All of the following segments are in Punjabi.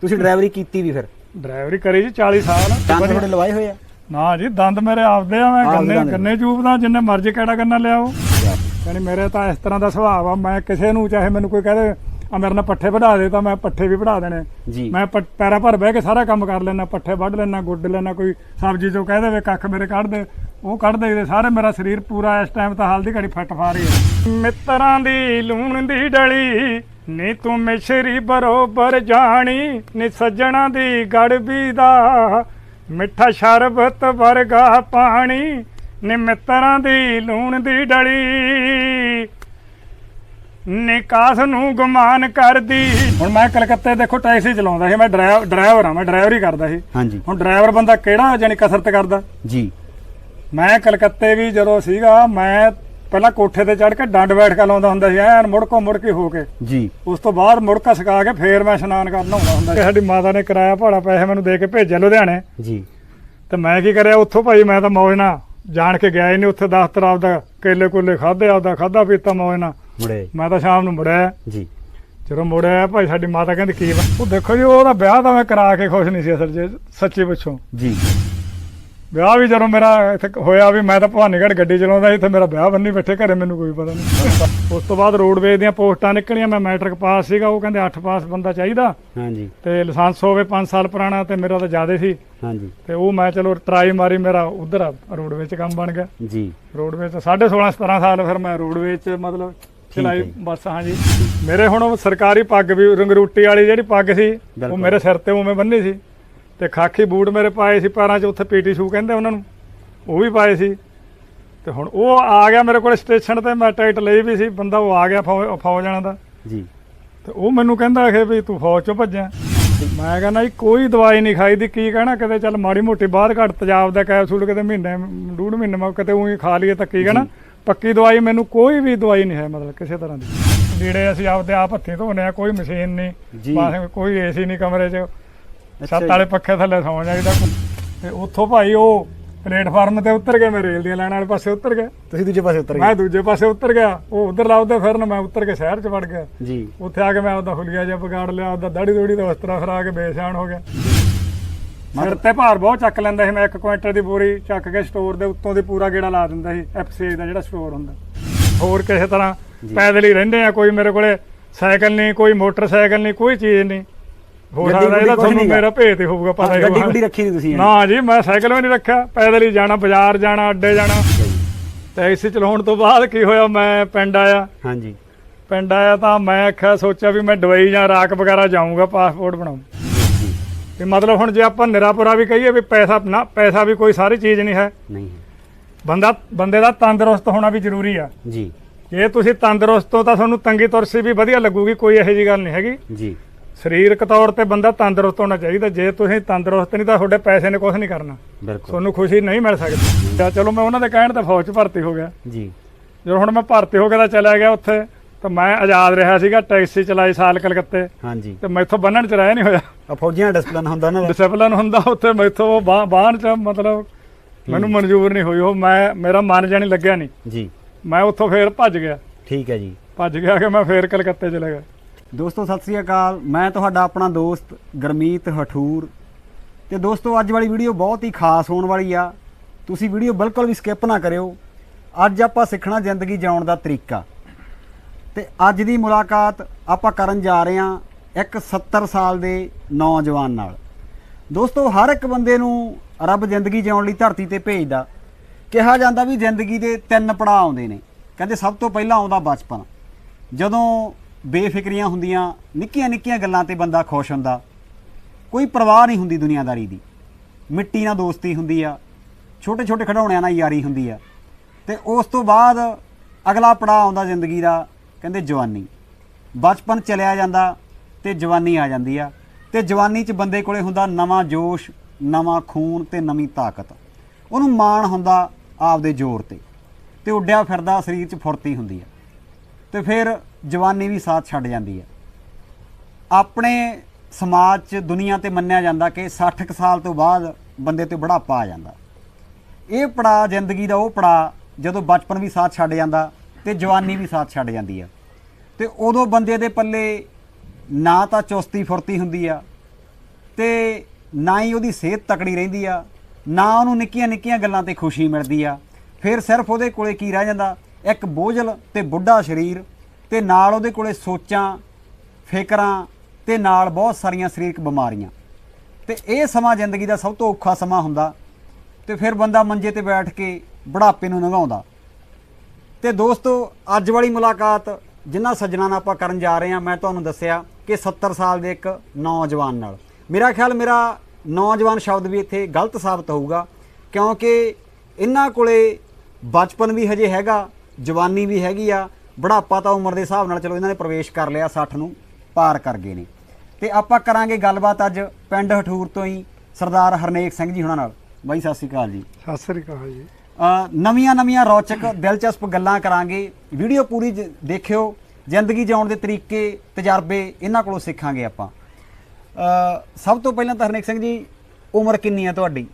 ਤੁਸੀਂ ਡਰਾਈਵਰੀ ਕੀਤੀ ਵੀ ਫਿਰ? ਡਰਾਈਵਰੀ ਕਰੀ ਜੀ 40 ਸਾਲ। ਦੰਦ ਤੁਹਾਡੇ ਲਵਾਏ ਹੋਏ ਆ? ਨਾ ਜੀ ਦੰਦ ਮੇਰੇ ਆਪਦੇ ਆ ਮੈਂ ਗੰਨੇ। ਗੰਨੇ ਚੂਪਦਾ ਜਿੰਨੇ ਮਰਜ਼ੀ ਕਿਹੜਾ ਗੰਨਾ ਲਿਆਓ। ਯਾਨੀ ਮੇਰੇ ਤਾਂ ਇਸ ਤਰ੍ਹਾਂ ਦਾ ਸੁਭਾਅ ਆ ਮੈਂ ਕਿਸੇ ਨੂੰ ਚਾਹੇ ਮੈਨੂੰ ਕੋਈ ਕਹਦੇ ਆ ਮੇਰੇ ਨਾਲ ਪੱਠੇ ਵਢਾ ਦੇ ਤਾਂ ਮੈਂ ਪੱਠੇ ਵੀ ਵਢਾ ਦੇਣੇ। ਜੀ। ਮੈਂ ਪੈਰਾਂ ਭਰ ਬਹਿ ਕੇ ਸਾਰਾ ਕੰਮ ਕਰ ਲੈਣਾ ਪੱਠੇ ਵੱਢ ਲੈਣਾ ਗੁੱਡ ਲੈਣਾ ਕੋਈ ਸਬਜ਼ੀ ਚੋਂ ਕਹਿ ਦੇਵੇ ਕੱਖ ਮੇਰੇ ਕੱਢ ਦੇ ਉਹ ਕੱਢ ਦੇਈਦੇ ਸਾਰੇ ਮੇਰਾ ਸਰੀਰ ਪੂਰਾ ਇਸ ਟਾਈਮ ਤਾਂ ਹਾਲ ਦੀ ਘੜੀ ਫਿੱਟ ਫਾਰੀ ਹੈ ਮਿੱਤਰਾਂ ਦੀ ਲੂਣ ਦੀ ਡਲੀ ਨੀ ਤੂੰ ਮਿਸ਼ਰੀ ਬਰੋਬਰ ਜਾਣੀ ਨੀ ਸੱਜਣਾ ਦੀ ਗੜਬੀ ਦਾ ਮਿੱਠਾ ਸ਼ਰਬਤ ਵਰਗਾ ਪਾਣੀ ਨੀ ਮਿੱਤਰਾਂ ਦੀ ਲੂਣ ਦੀ ਡਲੀ। ਨਿਕਾਸ ਨੂੰ ਗੁਮਾਨ ਕਰਦੀ। ਹੁਣ ਮੈਂ ਕਲਕੱਤੇ ਦੇਖੋ ਟੈਕਸੀ ਚਲਾਉਂਦਾ ਸੀ ਮੈਂ ਡਰਾਈਵ ਡਰਾਈਵਰ ਆ ਮੈਂ ਡਰਾਈਵਰੀ ਕਰਦਾ ਸੀ। ਹਾਂਜੀ। ਹੁਣ ਡਰਾਈਵਰ ਬੰਦਾ ਕਿਹੜਾ ਜਾਨੀ ਕਸਰਤ ਕਰਦਾ? ਜੀ। ਮੈਂ ਕਲਕੱਤੇ ਵੀ ਜਦੋਂ ਸੀਗਾ ਮੈਂ ਪਹਿਲਾਂ ਕੋਠੇ ਤੇ ਚੜ੍ਹ ਕੇ ਡੰਡ ਬੈਠ ਕੇ ਲਾਉਂਦਾ ਹੁੰਦਾ ਸੀ ਐਨ ਮੁੜਕੋ ਮੁੜ ਕੇ ਹੋ ਕੇ। ਜੀ। ਉਸ ਤੋਂ ਬਾਅਦ ਮੁੜਕਾ ਸਕਾ ਕੇ ਫੇਰ ਮੈਂ ਇਸ਼ਨਾਨ ਕਰਨ ਆਉਂਦਾ ਹੁੰਦਾ ਸੀ। ਸਾਡੀ ਮਾਤਾ ਨੇ ਕਿਰਾਇਆ ਭਾੜਾ ਪੈਸੇ ਮੈਨੂੰ ਦੇ ਕੇ ਭੇਜਿਆ ਲੁਧਿਆਣੇ। ਜੀ। ਤੇ ਮੈਂ ਕੀ ਕਰਿਆ ਉੱਥੋਂ ਭਾਈ ਮੈਂ ਤਾਂ ਮੌਜ ਨਾਲ ਜਾਣ ਕੇ ਗਿਆ ਹੀ ਨਹੀਂ ਉੱਥੇ ਦਫ਼ਤਰ ਆਪਦਾ ਕੇਲੇ ਕੁੱਲੇ ਖਾਦੇ ਆਪਦਾ ਖਾਦਾ ਪੀਤਾ ਮੌਜ ਨਾਲ। ਮੁੜੇ। ਮੈਂ ਤਾਂ ਸ਼ਾਮ ਨੂੰ ਮੁੜਿਆ। ਜੀ। ਜਦੋਂ ਮੁੜਿਆ ਭਾਈ ਸਾਡੀ ਮਾਤਾ ਕਹਿੰਦੀ ਕੀ ਵਾ? ਉਹ ਦੇਖੋ ਜੀ ਉਹਦਾ ਵਿਆਹ ਤਾਂ ਮੈਂ ਕਰਾ ਕੇ ਖੁਸ਼ ਨਹੀਂ ਸੀ ਅਸਲ 'ਚ ਸੱਚੀ ਪੁੱਛੋ। ਜੀ। ਵਿਆਹ ਵੀ ਜਦੋਂ ਮੇਰਾ ਇੱਥੇ ਹੋਇਆ ਵੀ ਮੈਂ ਤਾਂ ਭਵਾਨੀਗੜ੍ਹ ਗੱਡੀ ਚਲਾਉਂਦਾ ਤੇ ਮੇਰਾ ਵਿਆਹ ਬੰਨੀ ਬੈਠੇ ਘਰੇ ਮੈਨੂੰ ਕੋਈ ਪਤਾ ਨਹੀਂ। ਉਸ ਤੋਂ ਬਾਅਦ ਰੋਡਵੇਜ਼ ਦੀਆਂ ਪੋਸਟਾਂ ਨਿਕਲੀਆਂ ਮੈਂ ਮੈਟ੍ਰਿਕ ਪਾਸ ਸੀਗਾ ਉਹ ਕਹਿੰਦੇ 8 ਪਾਸ ਬੰਦਾ ਚਾਹੀਦਾ। ਹਾਂਜੀ। ਤੇ ਲਾਇਸੈਂਸ ਹੋਵੇ 5 ਸਾਲ ਪੁਰਾਣਾ ਤੇ ਮੇਰਾ ਤਾਂ ਜ਼ਿਆਦਾ ਸੀ। ਹਾਂਜੀ। ਤੇ ਉਹ ਮੈਂ ਚਲੋ ਟਰਾਈ ਮਾਰੀ ਮੇਰਾ ਉਧਰ ਰੋਡਵੇਜ਼ 'ਚ ਕੰਮ ਬਣ ਗਿਆ। ਜੀ। ਰੋਡਵੇਜ਼ 'ਚ 16.5 17 ਸਾਲ ਫਿਰ ਮੈਂ ਰੋਡਵੇਜ਼ 'ਚ ਮਤਲਬ ਚਲਾਈ। ਬੱਸ ਹਾਂ ਜੀ ਮੇਰੇ ਹੁਣ ਸਰਕਾਰੀ ਪੱਗ ਵੀ ਰੰਗਰੂਟੀ ਵਾਲੀ ਜਿਹੜੀ ਪੱਗ ਸੀ ਉਹ। ਮੇਰੇ ਸਿਰ ਤੇ ਉਵੇਂ ਬੰਨੀ ਸੀ। ਤੇ ਖਾਕੀ ਬੂਟ ਮੇਰੇ ਪਾਏ ਸੀ ਪੈਰਾਂ 'ਚ ਉੱਥੇ ਪੀਟੀ ਸ਼ੂ ਕਹਿੰਦੇ ਉਹਨਾਂ ਨੂੰ। ਉਹ ਵੀ ਪਾਏ ਸੀ। ਤੇ ਹੁਣ ਉਹ ਆ ਗਿਆ ਮੇਰੇ ਕੋਲ ਸਟੇਸ਼ਨ ਤੇ ਮੈਂ ਟਿਕਟ ਲਈ ਵੀ ਸੀ ਬੰਦਾ ਉਹ ਆ ਗਿਆ ਫੌਜ ਜਾਣਾ ਦਾ। ਜੀ। ਤੇ ਉਹ ਮੈਨੂੰ ਕਹਿੰਦਾ ਕਿ ਵੀ ਤੂੰ ਫੌਜ ਚੋਂ ਭੱਜਿਆ। ਮੈਂ ਕਹਿੰਦਾ ਜੀ ਕੋਈ ਦਵਾਈ ਨਹੀਂ ਖਾਈ ਦੀ ਕੀ ਕਹਿਣਾ? ਕਿਤੇ ਚੱਲ ਮਾੜੀ ਮੋਟੀ ਬਾਹਰ ਘੱਟ ਤੇਜ਼ਾਬ ਦਾ ਕੈਪਸੂਲ ਕਿਤੇ ਮਹੀਨੇ ਡੂਢ ਮਹੀਨੇ ਮੈਂ ਕਿਤੇ ਉਹੀ ਖਾ ਲਈਏ ਤਾਂ ਕੀ ਕਹਿਣਾ? ਪੱਕੀ ਦਵਾਈ ਮੈਨੂੰ ਕੋਈ ਵੀ ਦਵਾਈ ਨਹੀਂ ਹੈ ਮਤਲਬ ਕਿਸੇ ਤਰ੍ਹਾਂ ਦੀ। ਲੀੜੇ ਅਸੀਂ ਆਪਦੇ ਆਪ ਹੱਥੀਂ ਧੋਨੇ ਆ ਕੋਈ ਮਸ਼ੀਨ ਨਹੀਂ। ਕੋਈ ਏਸੀ ਨਹੀਂ ਕਮਰੇ 'ਚ। ਛੱਤ। ਵਾਲੇ ਪੱਖੇ ਥੱਲੇ ਸੌਂ ਜਾਈਦਾ ਤੇ। ਉੱਥੋਂ ਭਾਈ ਉਹ ਪਲੇਟਫਾਰਮ ਤੇ ਉਤਰ ਗਏ ਮੈਂ ਰੇਲ ਦੀਆਂ ਲਾਈਨਾਂ ਵਾਲੇ ਪਾਸੇ ਉਤਰ ਗਿਆ। ਤੁਸੀਂ ਦੂਜੇ ਪਾਸੇ ਉਤਰ ਮੈਂ ਗਏ ਦੂਜੇ ਪਾਸੇ ਉਤਰ ਗਿਆ। ਉਹ ਉਧਰ ਲਾਉਦੇ ਫਿਰਨ ਮੈਂ ਉਤਰ ਕੇ ਸ਼ਹਿਰ 'ਚ ਵੜ ਗਿਆ। ਜੀ। ਉੱਥੇ ਆ ਕੇ ਮੈਂ ਆਪਦਾ ਹੁਲੀਆ ਜਿਹਾ ਵਿਗਾੜ ਲਿਆ ਆਪਦਾ ਦਾੜੀ ਦੋੜੀ ਦਾ ਵਸਤਰਾ ਫਰਾ ਕੇ ਬੇਸ਼ਾਨ ਹੋ ਗਿਆ। ਸਿਰ ਤੇ ਭਾਰ ਬਹੁਤ ਚੱਕ ਲੈਂਦਾ ਸੀ ਮੈਂ ਇੱਕ ਕੁਇੰਟਲ ਦੀ ਬੋਰੀ ਚੱਕ ਕੇ ਸਟੋਰ ਦੇ ਉੱਤੋਂ ਦੀ ਪੂਰਾ ਗੇੜਾ ਲਾ ਦਿੰਦਾ ਸੀ ਐਫਸੀ ਦਾ ਜਿਹੜਾ ਸਟੋਰ ਹੁੰਦਾ। ਹੋਰ ਕਿਸੇ ਤਰ੍ਹਾਂ। ਪੈਦਲ ਹੀ ਰਹਿੰਦੇ ਆ ਕੋਈ ਮੇਰੇ ਕੋਲੇ ਸਾਈਕਲ ਨਹੀਂ ਕੋਈ ਮੋਟਰਸਾਈਕਲ ਨਹੀਂ ਕੋਈ ਚੀਜ਼ ਨਹੀਂ। ਹੋ ਗੱਡੀ ਸਕਦਾ ਇਹਦਾ ਤੁਹਾਨੂੰ। ਮੇਰਾ ਭੇਤ ਹੀ ਹੋਊਗਾ ਪਤਾ ਹੀ ਗੱਡੀ ਹੋਊਗਾ। ਗੁੱਡੀ ਰੱਖੀ ਨਹੀਂ ਤੁਸੀਂ ਨਾ ਜੀ ਮੈਂ ਸਾਈਕਲ ਵੀ ਨਹੀਂ ਰੱਖਿਆ ਪੈਦਲ ਹੀ ਜਾਣਾ ਬਾਜ਼ਾਰ ਜਾਣਾ ਅੱਡੇ ਜਾਣਾ। ਟੈਕਸੀ ਚਲਾਉਣ ਤੋਂ ਬਾਅਦ ਕੀ ਹੋਇਆ ਮੈਂ ਪਿੰਡ ਆਇਆ। ਹਾਂਜੀ। ਪਿੰਡ ਆਇਆ ਤਾਂ ਮੈਂ ਆਖਿਆ ਸੋਚਿਆ ਵੀ ਮੈਂ ਦੁਬਈ ਜਾਂ ਰਾਕ ਵਗੈਰਾ ਜਾਊਂਗਾ ਪਾਸਪੋਰਟ ਬਣਾਉਂ ਤੇ ਮਤਲਬ ਹੁਣ ਜੇ ਆਪਾਂ ਨਿਰਾਪੁਰਾ ਵੀ ਕਹੀਏ ਵੀ ਪੈਸਾ ਨਾ ਪੈਸਾ ਵੀ ਕੋਈ ਸਾਰੀ ਚੀਜ਼ ਨਹੀਂ ਹੈ। ਨਹੀਂ ਹੈ। ਬੰਦਾ ਬੰਦੇ ਦਾ ਤੰਦਰੁਸਤ ਹੋਣਾ ਵੀ ਜ਼ਰੂਰੀ ਆ। ਜੀ। ਜੇ ਤੁਸੀਂ ਤੰਦਰੁਸਤ ਹੋ ਤਾਂ ਤੁਹਾਨੂੰ ਤੰਗੀ ਤੁਰਸੀ ਵੀ ਵਧੀਆ ਲੱਗੂਗੀ ਕੋਈ ਇਹੋ ਜੀ ਗੱਲ ਨਹੀਂ ਹੈਗੀ। ਜੀ। ਸਰੀਰਕ ਤੌਰ ਤੇ ਬੰਦਾ ਤੰਦਰੁਸਤ ਹੋਣਾ ਚਾਹੀਦਾ। ਜੇ ਤੁਸੀਂ ਤੰਦਰੁਸਤ ਨਹੀਂ ਤਾਂ ਤੁਹਾਡੇ ਪੈਸੇ ਨੇ ਕੁਝ ਨਹੀਂ ਕਰਨਾ। ਬਿਲਕੁਲ। ਤੁਹਾਨੂੰ ਖੁਸ਼ੀ ਨਹੀਂ ਮਿਲ ਸਕਦੀ। ਤਾਂ ਚਲੋ ਮੈਂ ਉਹਨਾਂ ਦੇ ਕਹਿਣ ਤੇ ਫੌਜ 'ਚ ਭਰਤੀ ਹੋ ਗਿਆ। ਜੀ। ਜਦੋਂ ਹੁਣ ਮੈਂ ਭਰਤੀ ਹੋ ਕੇ ਤਾਂ ਚਲਾ ਗਿਆ ਉੱਥੇ। ਤਾਂ ਮੈਂ ਆਜ਼ਾਦ ਰਿਹਾ ਸੀਗਾ ਟੈਕਸੀ ਚਲਾਈ ਸਾਲ ਕਲਕੱਤੇ। ਹਾਂਜੀ। ਤੇ ਮੈਥੋਂ ਬੰਨਣ ਚ ਰਹਿ ਨਹੀਂ ਹੋਇਆ। ਆ ਫੌਜੀਆਂ ਡਿਸਪਲਿਨ ਹੁੰਦਾ ਨਾ। ਡਿਸਪਲਿਨ ਹੁੰਦਾ ਉੱਥੇ ਮੈਥੋਂ ਬਾਹ- ਬਾਹਨ ਚ ਮਤਲਬ ਮੈਨੂੰ ਮਨਜ਼ੂਰ ਨਹੀਂ ਹੋਈ। ਉਹ ਮੈਂ ਮੇਰਾ ਮਨ ਜਾਣੀ ਲੱਗਿਆ ਨਹੀਂ। ਜੀ। ਮੈਂ ਉੱਥੋਂ ਫੇਰ ਭੱਜ ਗਿਆ। ਠੀਕ ਹੈ ਜੀ। ਭੱਜ ਗਿਆ ਕਿ ਮੈਂ ਫੇਰ ਕਲਕੱਤੇ ਚਲਾ ਗਿਆ। ਦੋਸਤੋ, ਸਤਿ ਸ੍ਰੀ ਅਕਾਲ। ਮੈਂ ਤੁਹਾਡਾ ਆਪਣਾ ਦੋਸਤ ਗਰਮੀਤ ਹਠੂਰ। ਤੇ ਦੋਸਤੋ, ਅੱਜ ਵਾਲੀ ਵੀਡੀਓ ਬਹੁਤ ਹੀ ਖਾਸ ਹੋਣ ਵਾਲੀ ਆ। ਤੁਸੀਂ ਵੀਡੀਓ ਬਿਲਕੁਲ ਵੀ ਸਕਿਪ ਨਾ ਕਰਿਓ। ਅੱਜ ਆਪਾਂ ਸਿੱਖਣਾ ਜ਼ਿੰਦਗੀ ਜਿਉਣ ਦਾ ਤਰੀਕਾ। ਤੇ ਅੱਜ ਦੀ ਮੁਲਾਕਾਤ ਆਪਾਂ ਕਰਨ ਜਾ ਰਹੇ ਹਾਂ ਇੱਕ 70 ਸਾਲ ਦੇ ਨੌਜਵਾਨ ਨਾਲ। ਦੋਸਤੋ, ਹਰ ਇੱਕ ਬੰਦੇ ਨੂੰ ਰੱਬ ਜ਼ਿੰਦਗੀ ਜਿਉਣ ਲਈ ਧਰਤੀ ਤੇ ਭੇਜਦਾ। ਕਿਹਾ ਜਾਂਦਾ ਵੀ ਜ਼ਿੰਦਗੀ ਦੇ ਤਿੰਨ ਪੜਾਅ ਆਉਂਦੇ ਨੇ। ਕਹਿੰਦੇ ਸਭ ਤੋਂ ਪਹਿਲਾਂ ਆਉਂਦਾ ਬਚਪਨ। ਜਦੋਂ ਬੇਫਿਕਰੀਆਂ ਹੁੰਦੀਆਂ, ਨਿੱਕੀਆਂ ਨਿੱਕੀਆਂ ਗੱਲਾਂ ਤੇ ਬੰਦਾ ਖੁਸ਼ ਹੁੰਦਾ। ਕੋਈ ਪਰਵਾਹ ਨਹੀਂ ਹੁੰਦੀ ਦੁਨੀਆਦਾਰੀ ਦੀ। ਮਿੱਟੀ ਨਾਲ ਦੋਸਤੀ ਹੁੰਦੀ ਆ, ਛੋਟੇ ਛੋਟੇ ਖਿਡੌਣਿਆਂ ਨਾਲ ਯਾਰੀ ਹੁੰਦੀ ਆ। ਤੇ ਉਸ ਤੋਂ ਬਾਅਦ ਅਗਲਾ ਪੜਾਅ ਆਉਂਦਾ ਜ਼ਿੰਦਗੀ ਦਾ, ਕਹਿੰਦੇ ਜਵਾਨੀ। ਬਚਪਨ ਚਲਿਆ ਜਾਂਦਾ ਤੇ ਜਵਾਨੀ ਆ ਜਾਂਦੀ ਆ। ਤੇ ਜਵਾਨੀ 'ਚ ਬੰਦੇ ਕੋਲੇ ਹੁੰਦਾ ਨਵਾਂ ਜੋਸ਼, ਨਵਾਂ ਖੂਨ ਤੇ ਨਵੀਂ ਤਾਕਤ। ਉਹਨੂੰ ਮਾਣ ਹੁੰਦਾ ਆਪਦੇ ਜ਼ੋਰ ਤੇ। ਤੇ ਉੱਡਿਆ ਫਿਰਦਾ ਸਰੀਰ 'ਚ ਫੁਰਤੀ ਹੁੰਦੀ ਆ। ਤੇ ਫਿਰ ਜਵਾਨੀ ਵੀ ਸਾਥ ਛੱਡ ਜਾਂਦੀ ਆ ਆਪਣੇ ਸਮਾਜ 'ਚ ਦੁਨੀਆ ਤੇ ਮੰਨਿਆ ਜਾਂਦਾ ਕਿ 60 ਕੁ ਸਾਲ ਤੋਂ ਬਾਅਦ ਬੰਦੇ ਤੇ ਬੁਢਾਪਾ ਆ ਜਾਂਦਾ। ਇਹ ਪੜਾ, ਜ਼ਿੰਦਗੀ ਦਾ ਉਹ ਪੜਾ, ਜਦੋਂ ਬਚਪਨ ਵੀ ਸਾਥ ਛੱਡ ਜਾਂਦਾ ਤੇ ਜਵਾਨੀ ਵੀ ਸਾਥ ਛੱਡ ਜਾਂਦੀ ਆ ਤੇ ਉਦੋਂ ਬੰਦੇ ਦੇ ਪੱਲੇ ਨਾ ਤਾਂ ਚੁਸਤੀ ਫੁਰਤੀ ਹੁੰਦੀ ਆ ਤੇ ਨਾ ਹੀ ਉਹਦੀ ਸਿਹਤ ਤਕੜੀ ਰਹਿੰਦੀ ਆ, ਨਾ ਉਹਨੂੰ ਨਿੱਕੀਆਂ ਨਿੱਕੀਆਂ ਗੱਲਾਂ ਤੇ ਖੁਸ਼ੀ ਮਿਲਦੀ ਆ। ਫਿਰ ਸਿਰਫ ਉਹਦੇ ਕੋਲੇ ਕੀ ਰਹਿ ਜਾਂਦਾ? ਇੱਕ ਬੋਝਲ ਤੇ ਬੁੱਢਾ ਸਰੀਰ ਤੇ ਨਾਲ ਉਹਦੇ ਕੋਲੇ ਸੋਚਾਂ, ਫਿਕਰਾਂ ਤੇ ਨਾਲ ਬਹੁਤ ਸਾਰੀਆਂ ਸਰੀਰਕ ਬਿਮਾਰੀਆਂ। ਤੇ ਇਹ ਸਮਾਂ ਜ਼ਿੰਦਗੀ ਦਾ ਸਭ ਤੋਂ ਔਖਾ ਸਮਾਂ ਹੁੰਦਾ ਤੇ ਫਿਰ ਬੰਦਾ ਮੰਜੇ ਤੇ ਬੈਠ ਕੇ ਬੁਢਾਪੇ ਨੂੰ ਲੰਘਾਉਂਦਾ ਤੇ ਦੋਸਤੋ, ਅੱਜ ਵਾਲੀ ਮੁਲਾਕਾਤ ਜਿਨ੍ਹਾਂ ਸੱਜਣਾ ਨਾਲ ਆਪਾਂ ਕਰਨ ਜਾ ਰਹੇ ਹਾਂ, ਮੈਂ ਤੁਹਾਨੂੰ ਦੱਸਿਆ ਕਿ 70 ਸਾਲ ਦੇ ਇੱਕ ਨੌਜਵਾਨ ਨਾਲ। ਮੇਰਾ ਖਿਆਲ, ਮੇਰਾ ਨੌਜਵਾਨ ਸ਼ਬਦ ਵੀ ਇੱਥੇ ਗਲਤ ਸਾਬਤ ਹੋਊਗਾ ਕਿਉਂਕਿ ਇਹਨਾਂ ਕੋਲੇ ਬਚਪਨ ਵੀ ਹਜੇ ਹੈਗਾ ਜਵਾਨੀ ਵੀ ਹੈਗੀ ਆ ਬੁਢਾਪਾ ਤਾਂ ਉਮਰ ਦੇ ਹਿਸਾਬ ਨਾਲ ਚਲੋ ਇਹਨਾਂ ਨੇ ਪ੍ਰਵੇਸ਼ ਕਰ ਲਿਆ 60 ਨੂੰ ਪਾਰ ਕਰ ਗਏ ਨੇ। ਤੇ ਆਪਾਂ ਕਰਾਂਗੇ ਗੱਲਬਾਤ ਅੱਜ ਪਿੰਡ ਹਠੂਰ ਤੋਂ ਹੀ ਸਰਦਾਰ ਹਰਨੇਕ ਸਿੰਘ ਜੀ ਹੁਣਾਂ ਨਾਲ। ਬਾਈ ਸਤਿ ਸ਼੍ਰੀ ਅਕਾਲ ਜੀ। ਸਤਿ ਸ੍ਰੀ ਅਕਾਲ ਜੀ। ਨਵੀਆਂ ਨਵੀਆਂ ਰੌਚਕ ਦਿਲਚਸਪ ਗੱਲਾਂ ਕਰਾਂਗੇ। ਵੀਡੀਓ ਪੂਰੀ ਦੇਖਿਓ। ਜ਼ਿੰਦਗੀ ਜਿਉਣ ਦੇ ਤਰੀਕੇ ਤਜਰਬੇ ਇਹਨਾਂ ਕੋਲੋਂ ਸਿੱਖਾਂਗੇ ਆਪਾਂ। ਸਭ ਤੋਂ ਪਹਿਲਾਂ ਤਾਂ ਹਰਨੇਕ ਸਿੰਘ ਜੀ ਉਮਰ ਕਿੰਨੀ ਹੈ ਤੁਹਾਡੀ?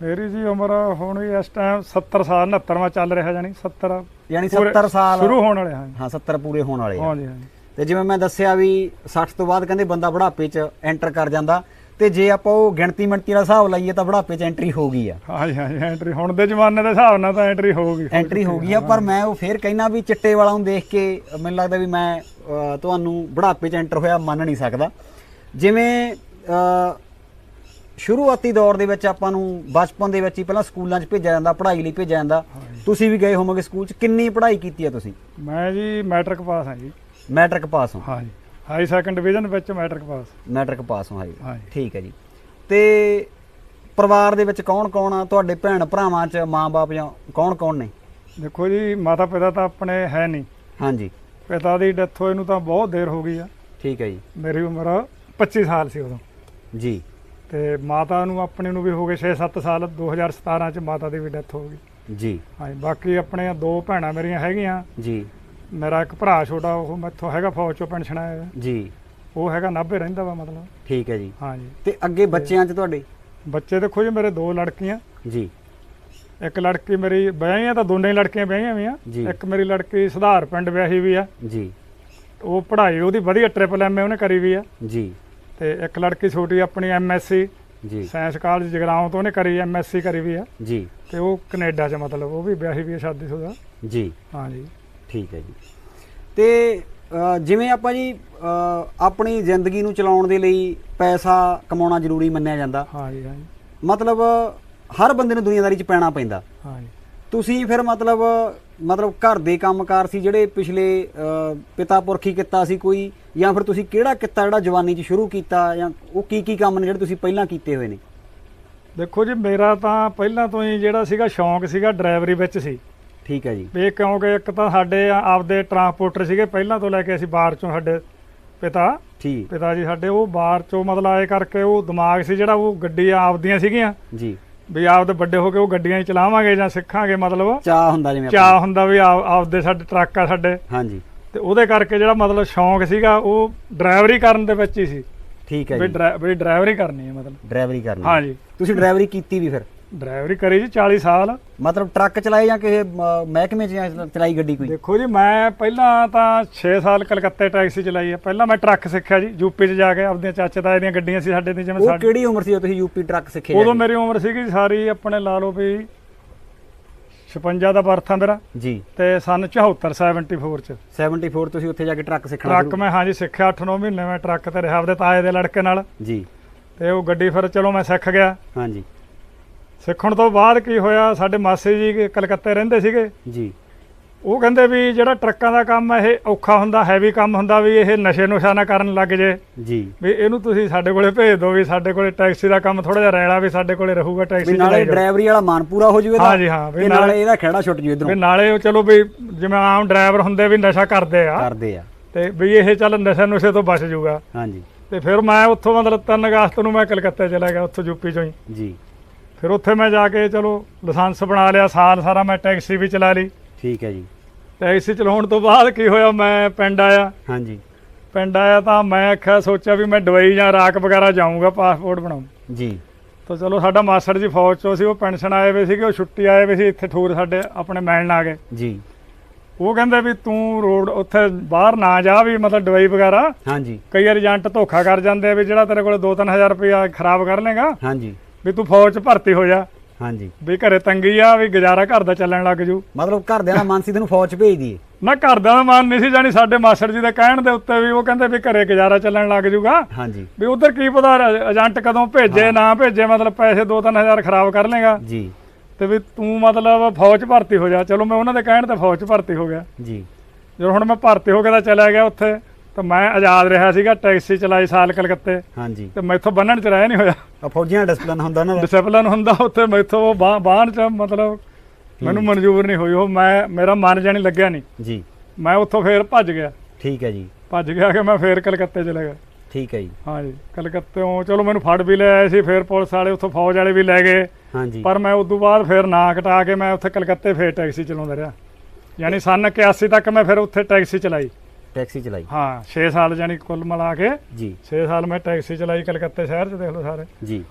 ਮੇਰੀ ਜੀ ਉਮਰ ਹੁਣ ਵੀ ਇਸ ਟਾਈਮ 70 ਸਾਲ 69ਵਾਂ ਚੱਲ ਰਿਹਾ ਜਾਨੀ 70 ਯਾਨੀ ਪੂਰੇ 70 ਸਾਲ ਸ਼ੁਰੂ ਹੋਣ ਵਾਲੇ ਹਾਂ। ਹਾਂ 70 ਪੂਰੇ ਹੋਣ ਵਾਲੇ ਹਾਂਜੀ ਹਾਂਜੀ। ਤੇ ਜਿਵੇਂ ਮੈਂ ਦੱਸਿਆ ਵੀ 60 ਤੋਂ ਬਾਅਦ ਕਹਿੰਦੇ ਬੰਦਾ ਬੁਢਾਪੇ 'ਚ ਐਂਟਰ ਕਰ ਜਾਂਦਾ ਤੇ ਜੇ ਆਪਾਂ ਉਹ ਗਿਣਤੀ ਮਿਣਤੀ ਦਾ ਹਿਸਾਬ ਲਾਈਏ ਤਾਂ ਬੁਢਾਪੇ 'ਚ ਐਂਟਰੀ ਹੋ ਗਈ ਆ। ਹਾਂਜੀ ਹਾਂਜੀ ਐਂਟਰੀ ਹੁਣ ਦੇ ਜ਼ਮਾਨੇ ਦੇ ਹਿਸਾਬ ਨਾਲ ਤਾਂ ਐਂਟਰੀ ਹੋਊਗੀ ਐਂਟਰੀ ਹੋ ਗਈ ਆ ਪਰ ਮੈਂ ਉਹ ਫੇਰ ਕਹਿਣਾ ਵੀ ਚਿੱਟੇ ਵਾਲਾ ਨੂੰ ਦੇਖ ਕੇ ਮੈਨੂੰ ਲੱਗਦਾ ਵੀ ਮੈਂ ਤੁਹਾਨੂੰ ਬੁਢਾਪੇ 'ਚ ਐਂਟਰ ਹੋਇਆ ਮੰਨ ਨਹੀਂ ਸਕਦਾ। ਜਿਵੇਂ ਸ਼ੁਰੂਆਤੀ ਦੌਰ ਦੇ ਵਿੱਚ ਆਪਾਂ ਨੂੰ ਬਚਪਨ ਦੇ ਵਿੱਚ ਹੀ ਪਹਿਲਾਂ ਸਕੂਲਾਂ 'ਚ ਭੇਜਿਆ ਜਾਂਦਾ ਪੜ੍ਹਾਈ ਲਈ ਭੇਜਿਆ ਜਾਂਦਾ। ਤੁਸੀਂ ਵੀ ਗਏ ਹੋਵੋਗੇ ਸਕੂਲ 'ਚ ਕਿੰਨੀ ਪੜ੍ਹਾਈ ਕੀਤੀ ਹੈ ਤੁਸੀਂ? ਮੈਂ ਜੀ ਮੈਟ੍ਰਿਕ ਪਾਸ ਹਾਂ ਜੀ। ਮੈਟ੍ਰਿਕ ਪਾਸ ਹੋ। ਹਾਂਜੀ। ਹਾਈ ਸੈਕੰਡ ਡਿਵੀਜ਼ਨ ਵਿੱਚ ਮੈਟ੍ਰਿਕ ਪਾਸ। ਮੈਟ੍ਰਿਕ ਪਾਸ ਹੋ ਹਾਂਜੀ। ਠੀਕ ਹੈ ਜੀ। ਤੇ ਪਰਿਵਾਰ ਦੇ ਵਿੱਚ ਕੌਣ ਕੌਣ ਆ? ਤੁਹਾਡੇ ਭੈਣ ਭਰਾਵਾਂ 'ਚ ਮਾਂ-ਬਾਪ ਜਾਂ ਕੌਣ ਕੌਣ ਨੇ? ਦੇਖੋ ਜੀ ਮਾਤਾ ਪਿਤਾ ਤਾਂ ਆਪਣੇ ਹੈ ਨਹੀਂ। ਹਾਂਜੀ। ਪਿਤਾ ਦੀ ਡੈਥ ਹੋਏ ਨੂੰ ਤਾਂ ਬਹੁਤ ਦੇਰ ਹੋ ਗਈ ਆ। ਠੀਕ ਹੈ ਜੀ। ਮੇਰੀ ਉਮਰ 25 ਸਾਲ ਸੀ ਉਦੋਂ। ਜੀ। ਤੇ ਮਾਤਾ ਨੂੰ ਆਪਣੇ ਨੂੰ ਵੀ ਹੋ ਗਏ 6-7 ਸਾਲ 2017 ਚ ਮਾਤਾ ਦੀ ਵੀ ਡੈਥ ਹੋ ਗਈ। ਜੀ। ਹਾਂਜੀ ਬਾਕੀ ਆਪਣੇ ਦੋ ਭੈਣਾਂ ਮੇਰੀਆਂ ਹੈਗੀਆਂ। ਜੀ। ਮੇਰਾ ਇੱਕ ਭਰਾ ਛੋਟਾ ਉਹ ਮੈਥੋਂ ਹੈਗਾ ਫੌਜ ਚੋਂ ਪੈਨਸ਼ਨ ਆਇਆ। ਜੀ। ਉਹ ਹੈਗਾ ਨਾਭੇ ਰਹਿੰਦਾ ਵਾ ਮਤਲਬ। ਠੀਕ ਹੈ ਜੀ। ਹਾਂਜੀ। ਤੇ ਅੱਗੇ ਬੱਚਿਆਂ 'ਚ ਤੁਹਾਡੇ? ਬੱਚੇ ਦੇਖੋ ਜੀ ਮੇਰੇ ਦੋ ਲੜਕੀਆਂ। ਜੀ। ਇੱਕ ਲੜਕੀ ਮੇਰੀ ਵਿਆਹੀਆਂ ਤਾਂ ਦੋਨੇ ਹੀ ਲੜਕੀਆਂ ਵਿਆਹੀਆਂ ਵੀ ਆ ਜੀ। ਇੱਕ ਮੇਰੀ ਲੜਕੀ ਸੁਧਾਰ ਪਿੰਡ ਵਿਆਹੀ ਵੀ ਆ। ਜੀ। ਉਹ ਪੜ੍ਹਾਈ ਉਹਦੀ ਵਧੀਆ ਟ੍ਰਿਪਲ ਐਮਏ ਉਹਨੇ ਕਰੀ ਵੀ ਆ। ਜੀ। ਤੇ ਇੱਕ ਲੜਕੀ ਛੋਟੀ ਆਪਣੀ ਐਮਐਸਸੀ ਜੀ। ਸਾਇੰਸ ਕਾਲਜ ਜਗਰਾਉਂ ਤੋਂ ਉਹਨੇ ਕਰੀ ਐਮਐਸਸੀ ਕਰੀ ਵੀ ਆ। ਜੀ। ਤੇ ਉਹ ਕੈਨੇਡਾ 'ਚ ਮਤਲਬ ਉਹ ਵੀ ਵਿਆਹੀ ਵੀ ਆ ਸ਼ਾਦੀशुदा ਜੀ। ਹਾਂਜੀ। ਠੀਕ ਹੈ ਜੀ। ਤੇ ਜਿਵੇਂ ਆਪਾਂ ਜੀ ਆਪਣੀ ਜ਼ਿੰਦਗੀ ਨੂੰ ਚਲਾਉਣ ਦੇ ਲਈ ਪੈਸਾ ਕਮਾਉਣਾ ਜ਼ਰੂਰੀ ਮੰਨਿਆ ਜਾਂਦਾ। ਹਾਂਜੀ ਹਾਂਜੀ। ਮਤਲਬ ਹਰ ਬੰਦੇ ਨੂੰ ਦੁਨੀਆਦਾਰੀ 'ਚ ਪੈਣਾ ਪੈਂਦਾ। ਹਾਂਜੀ। ਤੁਸੀਂ ਫਿਰ ਮਤਲਬ ਮਤਲਬ ਘਰ ਦੇ ਕੰਮਕਾਰ ਸੀ ਜਿਹੜੇ ਪਿਛਲੇ ਪਿਤਾ ਪੁਰਖੀ ਕੀਤਾ ਸੀ ਕੋਈ ਜਾਂ ਫਿਰ ਤੁਸੀਂ ਕਿਹੜਾ ਕਿੱਤਾ ਜਿਹੜਾ ਜਵਾਨੀ 'ਚ ਸ਼ੁਰੂ ਕੀਤਾ ਜਾਂ ਉਹ ਕੀ ਕੀ ਕੰਮ ਨੇ ਜਿਹੜੇ ਤੁਸੀਂ ਪਹਿਲਾਂ ਕੀਤੇ ਹੋਏ ਨੇ? ਦੇਖੋ ਜੀ ਮੇਰਾ ਤਾਂ ਪਹਿਲਾਂ ਤੋਂ ਹੀ ਜਿਹੜਾ ਸੀਗਾ ਸ਼ੌਂਕ ਸੀਗਾ ਡਰਾਈਵਰੀ ਵਿੱਚ ਸੀ। ਠੀਕ ਹੈ ਜੀ। ਵੀ ਕਿਉਂਕਿ ਇੱਕ ਤਾਂ ਸਾਡੇ ਆਪਦੇ ਟਰਾਂਸਪੋਰਟਰ ਸੀਗੇ ਪਹਿਲਾਂ ਤੋਂ ਲੈ ਕੇ ਅਸੀਂ ਬਾਹਰ ਚੋਂ ਸਾਡੇ ਪਿਤਾ। ਠੀਕ। ਪਿਤਾ ਜੀ ਸਾਡੇ ਉਹ ਬਾਹਰ ਚੋਂ ਮਤਲਬ ਆਏ ਕਰਕੇ ਉਹ ਦਿਮਾਗ ਸੀ ਜਿਹੜਾ ਉਹ ਗੱਡੀਆਂ ਆਪਦੀਆਂ ਸੀਗੀਆਂ। ਜੀ। ਵੀ ਆਪਦੇ ਵੱਡੇ ਹੋ ਕੇ ਉਹ ਗੱਡੀਆਂ ਹੀ ਚਲਾਵਾਂਗੇ ਜਾਂ ਸਿੱਖਾਂਗੇ ਮਤਲਬ। ਚਾਹ ਹੁੰਦਾ ਜਿਵੇਂ ਆਪਾਂ- ਚਾਹ ਹੁੰਦਾ ਵੀ ਆਪ- ਆਪਦੇ ਸਾਡੇ ਟਰੱਕ ਆ ਸਾਡੇ। ਹਾਂਜੀ। ਤੇ ਉਹਦੇ ਕਰਕੇ ਜਿਹੜਾ ਮਤਲਬ ਸ਼ੌਂਕ ਸੀਗਾ ਉਹ ਡਰਾਈਵਰੀ ਕਰਨ ਦੇ ਵਿੱਚ ਹੀ ਸੀ। ਠੀਕ ਹੈ ਵੀ ਜੀ। ਡਰਾ- ਵੀ ਡਰਾਈਵਰੀ ਕਰਨੀ ਹੈ ਮਤਲਬ। ਡਰਾਈਵਰੀ ਕਰਨੀ ਹਾਂਜੀ। ਤੁਸੀਂ ਡਰਾਈਵਰੀ ਕੀਤੀ ਵੀ ਫਿਰ? ਡਰਾਈਵਰੀ ਕਰੀ ਜੀ 40 ਸਾਲ। ਮਤਲਬ ਟਰੱਕ ਚਲਾਏ ਜਾਂ ਕਿਸੇ ਮਹਿਕਮੇ 'ਚ ਜਾਂ ਚਲਾਈ ਗੱਡੀ ਕੋਈ? ਦੇਖੋ ਜੀ ਮੈਂ ਪਹਿਲਾਂ ਤਾਂ 6 ਸਾਲ ਕਲਕੱਤੇ ਟੈਕਸੀ ਚਲਾਈ ਹੈ। ਪਹਿਲਾਂ ਮੈਂ ਟਰੱਕ ਸਿੱਖਿਆ ਜੀ ਯੂਪੀ 'ਚ ਜਾ ਕੇ ਆਪਦੀਆਂ ਚਾਚੇ ਤਾਏ ਦੀਆਂ ਗੱਡੀਆਂ ਸੀ ਸਾਡੇ ਦੀ ਜਿਵੇਂ ਉਹ ਸਾਡੇ ਕਿਹੜੀ ਉਮਰ ਸੀ ਜਦੋਂ ਤੁਸੀਂ ਯੂਪੀ ਟਰੱਕ ਸਿੱਖੇ ਉਦੋਂ ਜਾ? ਮੇਰੀ ਉਮਰ ਸੀਗੀ ਸਾਰੀ ਆਪਣੇ ਲਾ ਲਓ ਵੀ 56 ਦਾ ਬਰਥ ਆ ਮੇਰਾ? ਜੀ। ਤੇ ਸਨ 74 74 ਚ। 74 ਤੁਸੀਂ ਉੱਥੇ ਜਾ ਕੇ ਟਰੱਕ ਸਿੱਖਣਾ ਟਰੱਕ ਮੈਂ ਹਾਂਜੀ ਸਿੱਖਿਆ 8-9 ਮਹੀਨੇ ਮੈਂ ਟਰੱਕ ਤੇ ਰਿਹਾ ਆਪਦੇ ਤਾਏ ਦੇ ਲੜਕੇ ਨਾਲ। ਜੀ। ਤੇ ਉਹ ਗੱਡੀ ਫਿਰ ਚਲੋ ਮੈਂ ਸਿੱਖ ਗਿਆ। ਹਾਂਜੀ। ਸਿੱਖਣ ਤੋਂ ਬਾਅਦ ਕੀ ਹੋਇਆ ਸਾਡੇ ਮਾਸੀ ਜੀ ਕਲਕੱਤੇ ਰਹਿੰਦੇ ਸੀਗੇ। ਜੀ। ਉਹ ਕਹਿੰਦੇ ਵੀ ਜਿਹੜਾ ਟਰੱਕਾਂ ਦਾ ਕੰਮ ਹੈ ਇਹ ਔਖਾ ਹੁੰਦਾ ਹੈਵੀ ਕੰਮ ਹੁੰਦਾ ਵੀ ਇਹ ਨਸ਼ੇ ਨੁਸ਼ਾ ਨਾ ਕਰਨ ਲੱਗ ਜੇ। ਜੀ। ਵੀ ਇਹਨੂੰ ਤੁਸੀਂ ਸਾਡੇ ਕੋਲੇ ਭੇਜ ਦਿਓ ਵੀ ਸਾਡੇ ਕੋਲੇ ਟੈਕਸੀ ਦਾ ਕੰਮ ਥੋੜਾ ਜਿਹਾ ਰੈਲਾ ਵੀ ਸਾਡੇ ਕੋਲੇ ਰਹੂਗਾ ਟੈਕਸੀ ਨਾਲੇ ਚਲਾਈ ਜਾਓ। ਡਰਾਈਵਰੀ ਵਾਲਾ ਮਾਨ ਪੂਰਾ ਹੋ ਜੂਗਾ ਹਾਂਜੀ, ਹਾਂ, ਵੀ ਨਾਲੇ ਨਾਲੇ- ਇਹਦਾ ਖੜਾ ਛੁੱਟ ਜੂ ਇਧਰੋਂ। ਵੀ ਨਾਲੇ ਉਹ ਚਲੋ ਵੀ ਜਿਵੇਂ ਆਮ ਡਰਾਈਵਰ ਹੁੰਦੇ ਵੀ ਨਸ਼ਾ ਕਰਦੇ ਆ। ਕਰਦੇ ਆ। ਤੇ ਵੀ ਇਹ ਚੱਲ ਨਸ਼ੇ ਨੁਸ਼ੇ ਤੋਂ ਬਚ ਜਾਊਗਾ। ਹਾਂਜੀ। ਤੇ ਫਿਰ ਮੈਂ ਉੱਥੋਂ ਮਤਲਬ 3 ਅਗਸਤ ਨੂੰ ਮੈਂ ਕਲਕੱਤੇ ਚਲਾ ਗਿਆ ਉੱਥੋਂ ਯੂਪੀ ਚੋਂ ਹੀ। ਜੀ। ਫਿਰ ਉੱਥੇ ਮੈਂ ਜਾ ਕੇ ਚਲੋ ਲਾਇਸੈਂਸ ਬਣਾ ਲਿਆ ਸਾਲ ਸਾਰਾ ਮੈਂ ਟੈਕਸੀ ਵੀ ਚਲਾ ਲਈ। ਠੀਕ ਹੈ ਜੀ। ਟੈਕਸੀ ਚਲਾਉਣ ਤੋਂ ਬਾਅਦ ਕੀ ਹੋਇਆ ਮੈਂ ਪਿੰਡ ਆਇਆ। ਹਾਂਜੀ। ਪਿੰਡ ਆਇਆ ਤਾਂ ਮੈਂ ਆਖਿਆ ਸੋਚਿਆ ਵੀ ਮੈਂ ਦੁਬਈ ਜਾਂ ਇਰਾਕ ਵਗੈਰਾ ਜਾਊਂਗਾ ਪਾਸਪੋਰਟ ਬਣਾਉਂ ਜੀ। ਤਾਂ ਚਲੋ ਸਾਡਾ ਮਾਸਟਰ ਜੀ ਫੌਜ ਚੋਂ ਸੀ ਉਹ ਪੈਨਸ਼ਨ ਆਏ ਵੇ ਸੀਗੇ ਉਹ ਛੁੱਟੀ ਆਏ ਵੇ ਸੀ ਇੱਥੇ ਠੂਰ ਸਾਡੇ ਆਪਣੇ ਮਿਲਣ ਆ ਗਏ। ਜੀ। ਉਹ ਕਹਿੰਦੇ ਵੀ ਤੂੰ ਰੋਡ ਉੱਥੇ ਬਾਹਰ ਨਾ ਜਾ ਵੀ ਮਤਲਬ ਦਵਾਈ ਵਗੈਰਾ। ਹਾਂਜੀ। ਕਈ ਵਾਰ ਏਜੰਟ ਧੋਖਾ ਕਰ ਜਾਂਦੇ ਆ ਵੀ ਜਿਹੜਾ ਤੇਰੇ ਕੋਲ 2-3000 ਰੁਪਇਆ ਖਰਾਬ ਕਰ ਲੇਗਾ ਹਾਂਜੀ। ਵੀ ਤੂੰ ਫੌਜ 'ਚ ਭਰਤੀ ਹੋ ਜਾ। ਹਾਂਜੀ। ਵੀ ਘਰੇ ਤੰਗੀ ਆ ਵੀ ਗੁਜ਼ਾਰਾ ਘਰ ਦਾ ਚੱਲਣ ਲੱਗ ਜੂ। ਮਤਲਬ ਘਰਦਿਆਂ ਦਾ ਮਨ ਸੀ ਤੈਨੂੰ ਫੌਜ 'ਚ ਭੇਜ ਦਈਏ। ਨਾ ਘਰ ਦਾ ਮਨ ਨਹੀਂ ਸੀ ਜਾਣੀ ਸਾਡੇ ਮਾਸਟਰ ਜੀ ਦੇ ਕਹਿਣ ਦੇ ਉੱਤੇ ਵੀ ਉਹ ਕਹਿੰਦੇ ਵੀ ਘਰੇ ਗੁਜ਼ਾਰਾ ਚੱਲਣ ਲੱਗ ਜੂਗਾ। ਹਾਂਜੀ। ਵੀ ਉਧਰ ਕੀ ਪਤਾ ਏਜੰਟ ਕਦੋਂ ਭੇਜੇ ਨਾ ਭੇਜੇ ਮਤਲਬ ਪੈਸੇ 2-3000 ਖਰਾਬ ਕਰ ਲੇਗਾ ਜੀ। ਤੇ ਵੀ ਤੂੰ ਮਤਲਬ ਫੌਜ 'ਚ ਭਰਤੀ ਹੋ ਜਾ। ਚਲੋ ਮੈਂ ਉਹਨਾਂ ਦੇ ਕਹਿਣ ਤੇ ਫੌਜ 'ਚ ਭਰਤੀ ਹੋ ਗਿਆ। ਜੀ। ਜਦੋਂ ਹੁਣ ਮੈਂ ਭਰਤੀ ਹੋ ਕੇ ਤਾਂ ਚਲਾ ਗਿਆ ਉੱਥੇ। ਤਾਂ ਮੈਂ ਆਜ਼ਾਦ ਰਿਹਾ ਸੀਗਾ ਟੈਕਸੀ ਚਲਾਈ ਸਾਲ ਕਲਕੱਤੇ। ਹਾਂਜੀ। ਤੇ ਮੈਥੋਂ ਬੰਨਣ ਚ ਰਹਿ ਨਹੀਂ ਹੋਇਆ। ਆ ਫੌਜੀਆਂ ਡਿਸਪਲਿਨ ਹੁੰਦਾ ਨਾ। ਡਿਸਪਲਿਨ ਹੁੰਦਾ ਉੱਥੇ ਮੈਥੋਂ ਬਾਹ- ਬਾਹਣ ਚ ਮਤਲਬ ਮੈਨੂੰ ਮਨਜ਼ੂਰ ਨਹੀਂ ਹੋਈ। ਉਹ ਮੈਂ ਮੇਰਾ ਮਨ ਜਾਣੀ ਲੱਗਿਆ ਨਹੀਂ। ਜੀ। ਮੈਂ ਉੱਥੋਂ ਫੇਰ ਭੱਜ ਗਿਆ। ਠੀਕ ਹੈ ਜੀ। ਭੱਜ ਗਿਆ ਕਿ ਮੈਂ ਫੇਰ ਕਲਕੱਤੇ ਚਲਾ ਗਿਆ। ਠੀਕ ਹੈ ਜੀ। ਹਾਂਜੀ। ਕਲਕੱਤੇੋਂ ਚਲੋ ਮੈਨੂੰ ਫੜ ਵੀ ਲੈ ਆਏ ਸੀ ਫੇਰ ਪੁਲਿਸ ਵਾਲੇ ਉੱਥੋਂ ਫੌਜ ਵਾਲੇ ਵੀ ਲੈ ਗਏ। ਹਾਂਜੀ। ਪਰ ਮੈਂ ਉਦੋਂ ਬਾਅਦ ਫੇਰ ਨਾ ਕਟਾ ਕੇ ਮੈਂ ਉੱਥੇ ਕਲਕੱਤੇ ਫੇਰ ਟੈਕਸੀ ਚਲਾਉਂਦਾ ਰਿਹਾ। ਯਾਨੀ ਸਨ 81 ਤੱਕ ਮੈਂ ਫਿਰ ਉੱਥੇ ਟੈਕਸੀ ਚਲਾਈ। ਟੈਕਸੀ ਚਲਾਈ। ਹਾਂ 6 ਸਾਲ ਜਾਨੀ ਕੁੱਲ ਮਿਲਾ ਕੇ ਜੀ। 6 ਸਾਲ ਮੈਂ ਟੈਕਸੀ ਚਲਾਈ ਕਲਕੱਤੇ ਸ਼ਹਿਰ 'ਚ ਦੇਖ ਲਓ ਸਾਰੇ। ਜੀ।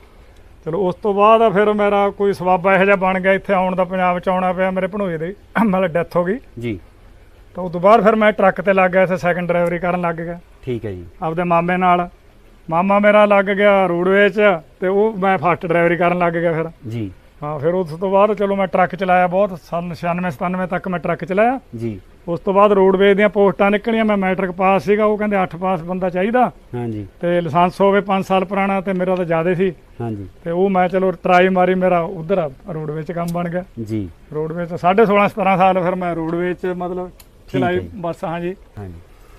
ਚਲੋ ਉਸ ਤੋਂ ਬਾਅਦ ਫਿਰ ਮੇਰਾ ਕੋਈ ਸਵਾਬਾ ਇਹੋ ਜਿਹਾ ਬਣ ਗਿਆ ਇੱਥੇ ਆਉਣ ਦਾ ਪੰਜਾਬ 'ਚ ਆਉਣਾ ਪਿਆ ਮੇਰੇ ਭਣੋਏ ਦੀ ਮਤਲਬ ਡੈਥ ਹੋ ਗਈ। ਜੀ। ਤਾਂ ਉਸ ਤੋਂ ਬਾਅਦ ਫਿਰ ਮੈਂ ਟਰੱਕ ਤੇ ਲੱਗ ਗਿਆ ਇੱਥੇ ਸੈਕੰਡ ਡਰਾਈਵਰੀ ਕਰਨ ਲੱਗ ਗਿਆ। ਠੀਕ ਹੈ ਜੀ। ਆਪਦੇ ਮਾਮੇ ਨਾਲ। ਮਾਮਾ ਮੇਰਾ ਲੱਗ ਗਿਆ ਰੋਡਵੇ 'ਚ ਤੇ ਉਹ ਮੈਂ ਫਸਟ ਡਰਾਈਵਰੀ ਕਰਨ ਲੱਗ ਗਿਆ ਫਿਰ। ਜੀ। ਹਾਂ ਫਿਰ ਉਸ ਤੋਂ ਬਾਅਦ ਚਲੋ ਮੈਂ ਟਰੱਕ ਚਲਾਇਆ ਬਹੁਤ ਸੰਨ 96 97 ਤੱਕ ਮੈਂ ਟਰੱਕ ਚਲਾਇਆ। ਜੀ। ਉਸ ਤੋਂ ਬਾਅਦ ਰੋਡਵੇ ਦੀਆਂ ਪੋਸਟਾਂ ਨਿਕਲੀਆਂ ਮੈਂ ਮੈਟ੍ਰਿਕ ਪਾਸ ਸੀਗਾ ਉਹ ਕਹਿੰਦੇ 8 ਪਾਸ ਬੰਦਾ ਚਾਹੀਦਾ। ਹਾਂਜੀ। ਤੇ ਲਾਇਸੈਂਸ ਹੋਵੇ 5 ਸਾਲ ਪੁਰਾਣਾ ਤੇ ਮੇਰਾ ਤਾਂ ਜ਼ਿਆਦਾ ਸੀ। ਹਾਂਜੀ। ਤੇ ਉਹ ਮੈਂ ਚਲੋ ਟਰਾਈ ਮਾਰੀ ਮੇਰਾ ਉਧਰ ਰੋਡਵੇ 'ਚ ਕੰਮ ਬਣ ਗਿਆ। ਜੀ। ਰੋਡਵੇ 'ਚ 16.5 17 ਸਾਲ ਫਿਰ ਮੈਂ ਰੋਡਵੇ 'ਚ ਮਤਲਬ ਚਲਾਈ। ਬੱਸ ਹਾਂਜੀ। ਹਾਂਜੀ।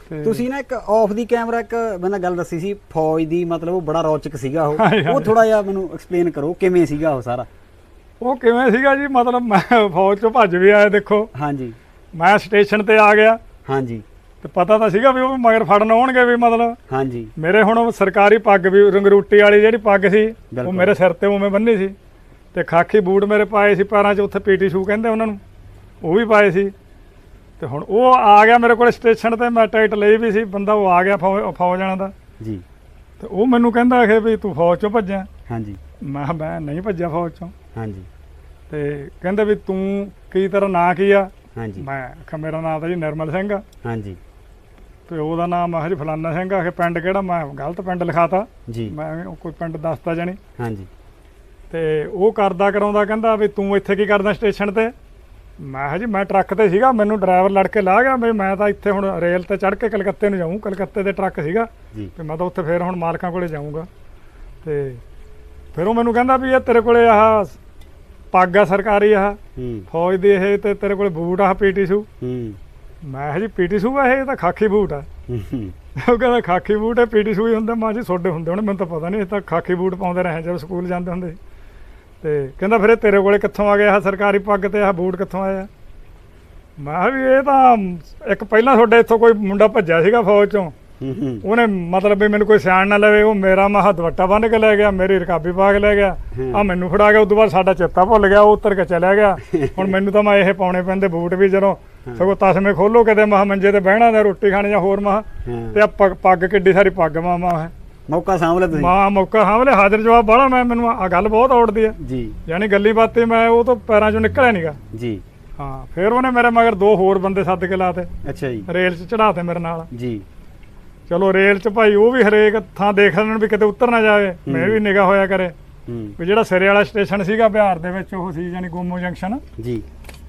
ਤੇ ਤੁਸੀਂ ਨਾ ਇੱਕ ਆਫ ਦੀ ਕੈਮਰਾ ਇੱਕ ਮੈਨੂੰ ਗੱਲ ਦੱਸੀ ਸੀ ਫੌਜ ਦੀ ਮਤਲਬ ਉਹ ਬੜਾ ਰੌਚਕ ਸੀਗਾ ਉਹ। ਉਹ। ਥੋੜਾ ਜਿਹਾ ਮੈਨੂੰ ਐਕਸਪਲੇਨ ਕਰੋ ਕਿਵੇਂ ਸੀਗਾ ਉਹ ਸਾਰਾ? ਉਹ ਕਿਵੇਂ ਸੀਗਾ ਜੀ? ਮਤਲਬ ਮੈਂ ਫੌਜ 'ਚੋਂ ਭੱਜ ਵੀ ਆਇਆ ਦੇਖੋ। ਹਾਂਜੀ। ਮੈਂ ਸਟੇਸ਼ਨ ਤੇ ਆ ਗਿਆ। ਹਾਂਜੀ। ਤੇ ਪਤਾ ਤਾਂ ਸੀਗਾ ਵੀ ਉਹ ਮਗਰ ਫੜਨ ਆਉਣਗੇ ਵੀ ਮਤਲਬ। ਹਾਂਜੀ। ਮੇਰੇ ਹੁਣ ਸਰਕਾਰੀ ਪੱਗ ਵੀ ਰੰਗਰੂਟੀ ਵਾਲੀ ਜਿਹੜੀ ਪੱਗ ਸੀ ਉਹ। ਮੇਰੇ ਸਿਰ ਤੇ ਉਵੇਂ ਬੰਨੀ ਸੀ। ਤੇ ਖਾਕੀ ਬੂਟ ਮੇਰੇ ਪਾਏ ਸੀ ਪੈਰਾਂ 'ਚ ਉੱਥੇ ਪੀਟੀ ਸ਼ੂ ਕਹਿੰਦੇ ਉਹਨਾਂ ਨੂੰ। ਉਹ ਵੀ ਪਾਏ ਸੀ। ਤੇ ਹੁਣ ਉਹ ਆ ਗਿਆ ਮੇਰੇ ਕੋਲ ਸਟੇਸ਼ਨ ਤੇ ਮੈਂ ਟਿਕਟ ਲਈ ਵੀ ਸੀ ਬੰਦਾ ਉਹ ਆ ਗਿਆ ਫੌਜ ਜਾਣਾ ਦਾ। ਜੀ। ਤੇ ਉਹ ਮੈਨੂੰ ਕਹਿੰਦਾ ਕਿ ਵੀ ਤੂੰ ਫੌਜ 'ਚੋਂ ਭੱਜਿਆ। ਹਾਂਜੀ। ਮੈਂ ਮੈਂ ਨਹੀਂ ਭੱਜਿਆ ਫੌਜ 'ਚੋਂ। ਹਾਂਜੀ। ਤੇ ਕਹਿੰਦੇ ਵੀ ਤੂੰ ਕੀ ਤੇਰਾ ਨਾਂ ਕੀ ਆ? ਹਾਂਜੀ। ਮੈਂ ਕਿਹਾ ਮੇਰਾ ਨਾਮ ਤਾਂ ਜੀ ਨਿਰਮਲ ਸਿੰਘ ਆ। ਹਾਂਜੀ। ਤੇ ਉਹਦਾ ਨਾਮ ਕਿਹਾ ਜੀ ਫਲਾਨਾ ਸਿੰਘ ਆ ਕਿ ਪਿੰਡ ਕਿਹੜਾ? ਮੈਂ ਗਲਤ ਪਿੰਡ ਲਿਖਾਤਾ। ਜੀ। ਮੈਂ ਉਹ ਕੋਈ ਪਿੰਡ ਦੱਸਤਾ ਜਾਣੀ ਹਾਂਜੀ। ਤੇ ਉਹ ਕਰਦਾ ਕਰਾਉਂਦਾ ਕਹਿੰਦਾ ਵੀ ਤੂੰ ਇੱਥੇ ਕੀ ਕਰਦਾ ਸਟੇਸ਼ਨ ਤੇ? ਮੈਂ ਕਿਹਾ ਜੀ ਮੈਂ ਟਰੱਕ ਤੇ ਸੀਗਾ ਮੈਨੂੰ ਡਰਾਈਵਰ ਲੜ ਕੇ ਲਾ ਗਿਆ ਵੀ ਮੈਂ ਤਾਂ ਇੱਥੇ ਹੁਣ ਰੇਲ ਤੇ ਚੜ੍ਹ ਕੇ ਕਲਕੱਤੇ ਨੂੰ ਜਾਊਂ ਕਲਕੱਤੇ ਦੇ ਟਰੱਕ ਸੀਗਾ। ਤੇ ਮੈਂ ਤਾਂ ਉੱਥੇ ਫੇਰ ਹੁਣ ਮਾਲਕਾਂ ਕੋਲੇ ਜਾਊਂਗਾ। ਤੇ ਫਿਰ ਉਹ ਮੈਨੂੰ ਕਹਿੰਦਾ ਵੀ ਇਹ ਤੇਰੇ ਕੋਲੇ ਆਹ ਪੱਗ ਆ ਸਰਕਾਰੀ ਆਹ। ਹੂੰ। ਫੌਜ ਦੀ ਇਹ ਤੇ ਤੇਰੇ ਕੋਲੇ ਬੂਟ ਆ ਪੀਟੀ ਸ਼ੂ। ਹੂੰ। ਮੈਂ ਕਿਹਾ ਜੀ ਪੀਟੀ ਸ਼ੂ ਆ ਇਹ ਤਾਂ ਖਾਕੀ ਬੂਟ ਆ। ਹੂੰ, ਉਹ ਕਹਿੰਦਾ ਖਾਕੀ ਬੂਟ ਹੈ ਪੀਟੀ ਸ਼ੂ ਹੀ ਹੁੰਦਾ। ਮਾਂ ਜੀ ਛੋਡੇ ਹੁੰਦੇ ਹੋਣੇ ਮੈਨੂੰ ਤਾਂ ਪਤਾ ਨਹੀਂ ਇਹ ਤਾਂ ਖਾਕੀ ਬੂਟ ਪਾਉਂਦੇ ਰਹੇ ਜਦੋਂ ਸਕੂਲ ਜਾਂਦੇ ਹੁੰਦੇ। ਸੀ। ਤੇ ਕਹਿੰਦਾ ਫਿਰ ਇਹ ਤੇਰੇ ਕੋਲੇ ਕਿੱਥੋਂ ਆ ਗਿਆ ਆਹ ਸਰਕਾਰੀ ਪੱਗ ਤੇ ਆਹ ਬੂਟ ਕਿੱਥੋਂ ਆਇਆ? ਮੈਂ ਕਿਹਾ ਵੀ ਇਹ ਤਾਂ ਇੱਕ ਪਹਿਲਾਂ ਤੁਹਾਡੇ ਇੱਥੋਂ ਕੋਈ ਮੁੰਡਾ ਭੱਜਿਆ ਸੀਗਾ ਫੌਜ ਚੋਂ। ਉਹਨੇ ਮਤਲਬ ਵੀ ਮੈਨੂੰ ਕੋਈ ਸਿਆਣ ਨਾ ਲਵੇ ਉਹ ਮੇਰਾ ਮਹਾ ਦੁਪੱਟਾ ਬੰਨ ਕੇ ਲੈ ਗਿਆ ਮੇਰੀ ਰਕਾਬੀ ਪਾ ਕੇ ਲੈ ਗਿਆ। ਆ ਮੈਨੂੰ ਫੜਾ ਗਿਆ ਉਦੋਂ ਬਾਅਦ ਸਾਡਾ ਚੇਤਾ ਭੁੱਲ ਗਿਆ ਉਹ ਉੱਤਰ ਕੇ ਚਲਿਆ ਗਿਆ। ਹੁਣ ਮੈਨੂੰ ਤਾਂ ਮੈਂ ਇਹ ਪਾਉਣੇ ਪੈਂਦੇ ਬੂਟ ਵੀ ਜਦੋਂ ਸਗੋਂ ਤਸਮੇ ਖੋਲੋ ਕਿਤੇ ਮਹਾ ਮੰਜੇ ਤੇ ਬਹਿਣਾ ਤੇ ਰੋਟੀ ਖਾਣੀ ਜਾਂ ਹੋਰ ਮਹਾ। ਤੇ ਆ ਪੱਗ ਕਿੱਡੀ ਸਾਰੀ ਪੱਗ ਮਾਮਾ ਹੈ। ਮੌਕਾ ਸਾਂਭ ਲਿਆ ਤੁਸੀਂ। ਮਾਂ ਮੌਕਾ ਹਾਵਲੇ ਹਾਜ਼ਰ ਜਵਾਬ ਬਾਹਲਾ ਮੈਂ ਮੈਨੂੰ ਆ ਗੱਲ ਬਹੁਤ ਔੜਦੀ ਹੈ। ਜੀ। ਯਾਨੀ ਗੱਲੀ ਬਾਤੀ ਮੈਂ ਉਹ ਤੋਂ ਪੈਰਾਂ ਚੋਂ ਨਿਕਲਿਆ ਨਹੀਂਗਾ ਜੀ। ਹਾਂ ਫਿਰ ਉਹਨੇ ਮੇਰੇ ਮਗਰ ਦੋ ਹੋਰ ਬੰਦੇ ਸੱਦ ਕੇ ਲਾਤੇ। ਅੱਛਾ ਜੀ। ਰੇਲ 'ਚ ਚੜਾਤੇ ਮੇਰੇ ਨਾਲ। ਜੀ। ਚਲੋ ਰੇਲ 'ਚ ਭਾਈ ਉਹ ਵੀ ਹਰੇਕ ਥਾਂ ਦੇਖ ਲੈਣ ਵੀ ਕਿਤੇ ਉੱਤਰ ਨਾ ਜਾਵੇ। ਮੈਂ ਵੀ ਨਿਗਾਹ ਹੋਇਆ ਕਰੇ। ਵੀ ਜਿਹੜਾ ਸਿਰੇ ਵਾਲਾ ਸਟੇਸ਼ਨ ਸੀਗਾ ਬਿਹਾਰ ਦੇ ਵਿੱਚ ਉਹ ਸੀ ਯਾਨੀ ਗੋਮੋ ਜੰਕਸ਼ਨ। ਜੀ।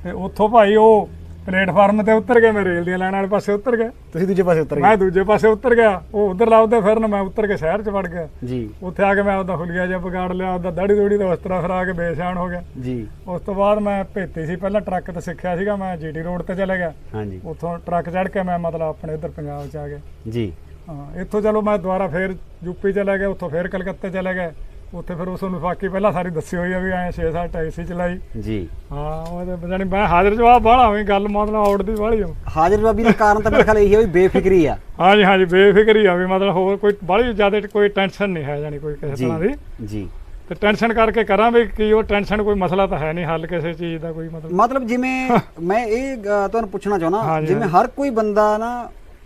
ਤੇ ਉੱਥੋਂ ਭਾਈ ਉਹ ਪਲੇਟਫਾਰਮ ਤੇ ਉਤਰ ਗਏ ਮੈਂ ਰੇਲ ਦੀਆਂ ਲਾਈਨਾਂ ਵਾਲੇ ਪਾਸੇ ਉਤਰ ਗਿਆ ਤੁਸੀਂ ਦੂਜੇ ਪਾਸੇ ਉਤਰ ਮੈਂ ਗਏ? ਦੂਜੇ ਪਾਸੇ ਉਤਰ ਗਿਆ ਉਹ ਉਧਰ ਲਾਉਦੇ ਫਿਰਨ ਮੈਂ ਉਤਰ ਕੇ ਸ਼ਹਿਰ 'ਚ ਵੜ ਗਿਆ। ਜੀ। ਉੱਥੇ ਆ ਕੇ ਮੈਂ ਉਹਦਾ ਹੁਲੀਆ ਜਿਹਾ ਵਿਗਾੜ ਲਿਆ ਉਹਦਾ ਦਾੜੀ ਦੂੜੀ ਦਾ ਉਸ ਤਰ੍ਹਾਂ ਫਰਾ ਕੇ ਬੇਸ਼ਾਨ ਹੋ ਗਿਆ। ਜੀ। ਉਸ ਤੋਂ ਬਾਅਦ ਮੈਂ ਭੇਤੀ ਸੀ ਪਹਿਲਾਂ ਟਰੱਕ ਤੇ ਸਿੱਖਿਆ ਸੀਗਾ ਮੈਂ ਜੀਟੀ ਰੋਡ ਤੇ ਚਲੇ ਗਿਆ। ਹਾਂਜੀ। ਉੱਥੋਂ ਟਰੱਕ ਚੜ੍ਹ ਕੇ ਮੈਂ ਮਤਲਬ ਆਪਣੇ ਇੱਧਰ ਪੰਜਾਬ 'ਚ ਆ ਗਿਆ। ਜੀ। ਹਾਂ ਇੱਥੋਂ ਚਲੋ ਮੈਂ ਦੁਬਾਰਾ ਫੇਰ ਯੂਪੀ ਚਲਾ ਗਿਆ ਉੱਥੋਂ ਫੇਰ ਕਲਕੱਤੇ ਚਲੇ ਗਏ। ਉੱਥੇ ਫਿਰ ਉਸ ਨੂੰ ਬਾਕੀ ਪਹਿਲਾਂ ਸਾਰੀ ਦੱਸੀ ਹੋਈ ਆ ਵੀ ਐ 6-7 ਟੈਕਸੀ ਚਲਾਈ। ਜੀ। ਹਾਂ ਉਹਦੇ ਜਾਨੀ ਮੈਂ ਹਾਜ਼ਰ ਜਵਾਬ ਬਾਹਲਾ ਹੋਈ ਗੱਲ ਮਤਲਬ ਔੜਦੀ ਬਾਹਲੀ ਆ। ਹਾਜ਼ਰ ਜਵਾਬੀ ਦਾ ਕਾਰਨ ਤਾਂ ਮੇਰੇ ਖਿਆਲ ਇਹੀ ਹੈ ਵੀ ਬੇਫਿਕਰੀ ਆ। ਹਾਂਜੀ ਹਾਂਜੀ ਬੇਫਿਕਰੀ ਆ ਵੀ ਮਤਲਬ ਹੋਰ ਕੋਈ ਬਾਹਲੀ ਜ਼ਿਆਦਾ ਕੋਈ ਟੈਨਸ਼ਨ ਨਹੀਂ ਹੈ ਜਾਨੀ ਕੋਈ ਕਿਸੇ ਜੀ ਤਰ੍ਹਾਂ ਦੀ। ਜੀ। ਤੇ ਟੈਨਸ਼ਨ ਕਰਕੇ ਕਰਾਂ ਵੀ ਕੀ ਉਹ ਟੈਨਸ਼ਨ ਕੋਈ ਮਸਲਾ ਤਾਂ ਹੈ ਨਹੀਂ ਹੱਲ ਕਿਸੇ ਚੀਜ਼ ਦਾ ਕੋਈ ਮਤਲਬ। ਮਤਲਬ ਜਿਵੇਂ ਮੈਂ ਇਹ ਤੁਹਾਨੂੰ ਪੁੱਛਣਾ ਹਾਂਜੀ, ਜਿਵੇਂ। ਹਰ ਕੋਈ ਬੰਦਾ ਨਾ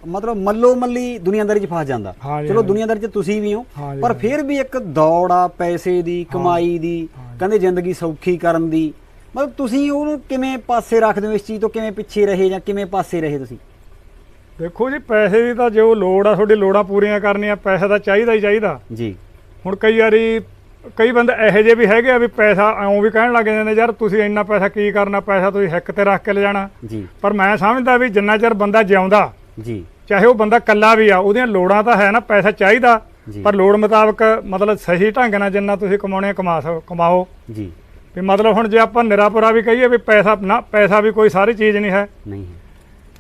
ਮਤਲਬ ਮੱਲੋ ਮੱਲੀ ਦੁਨੀਆਦਾਰੀ 'ਚ ਫਸ ਜਾਂਦਾ ਹਾਂਜੀ, ਚਲੋ ਹਾਂਜੀ। ਦੁਨੀਆਦਾਰੀ 'ਚ ਤੁਸੀਂ ਵੀ ਹੋ ਹਾਂਜੀ, ਪਰ ਹਾਂਜੀ। ਫਿਰ ਵੀ ਇੱਕ ਦੌੜ ਆ ਪੈਸੇ ਦੀ ਕਮਾਈ ਦੀ। ਕਹਿੰਦੇ ਜ਼ਿੰਦਗੀ ਸੌਖੀ ਕਰਨ ਦੀ ਮਤਲਬ ਤੁਸੀਂ ਉਹਨੂੰ ਕਿਵੇਂ ਪਾਸੇ ਰੱਖਦੇ ਹੋ ਇਸ ਚੀਜ਼ ਤੋਂ ਕਿਵੇਂ ਪਿੱਛੇ ਰਹੇ ਜਾਂ ਕਿਵੇਂ ਪਾਸੇ ਰਹੇ ਤੁਸੀਂ ਦੇਖੋ ਜੀ ਪੈਸੇ ਦੀ ਤਾਂ ਜੋ ਲੋੜ ਆ ਤੁਹਾਡੀ ਲੋੜਾਂ ਪੂਰੀਆਂ ਕਰਨੀਆਂ ਪੈਸਾ ਤਾਂ ਚਾਹੀਦਾ ਹੀ ਚਾਹੀਦਾ ਜੀ ਹੁਣ ਕਈ ਵਾਰੀ ਕਈ ਬੰਦੇ ਇਹੋ ਜਿਹੇ ਵੀ ਹੈਗੇ ਆ ਵੀ ਪੈਸਾ ਐਉਂ ਵੀ ਕਹਿਣ ਲੱਗ ਜਾਂਦੇ ਨੇ ਯਾਰ ਤੁਸੀਂ ਇੰਨਾ ਪੈਸਾ ਕੀ ਕਰਨਾ ਪੈਸਾ ਤੁਸੀਂ ਹਿੱਕ ਤੇ ਰੱਖ ਕੇ ਲਿਜਾਣਾ ਜੀ ਪਰ ਮੈਂ ਸਮਝਦਾ ਵੀ ਜਿੰਨਾ ਚਿਰ ਬੰਦਾ ਜਿਉਂਦਾ ਜੀ। ਚਾਹੇ ਉਹ ਬੰਦਾ ਕੱਲਾ ਵੀ ਆ ਉਹਦੀਆਂ ਲੋੜਾਂ ਤਾਂ ਹੈ ਨਾ ਪੈਸਾ ਚਾਹੀਦਾ ਜੀ। ਪਰ ਲੋੜ ਮੁਤਾਬਕ ਮਤਲਬ ਸਹੀ ਢੰਗ ਨਾਲ ਜਿੰਨਾ ਤੁਸੀਂ ਕਮਾਉਣੇ ਕਮਾ ਕਮਾਓ। ਜੀ। ਵੀ ਮਤਲਬ ਹੁਣ ਜੇ ਆਪਾਂ ਨਿਰਾਪੁਰਾ ਵੀ ਕਹੀਏ ਵੀ ਪੈਸਾ ਨਾ ਪੈਸਾ ਵੀ ਕੋਈ ਸਾਰੀ ਚੀਜ਼ ਨਹੀਂ ਹੈ। ਨਹੀਂ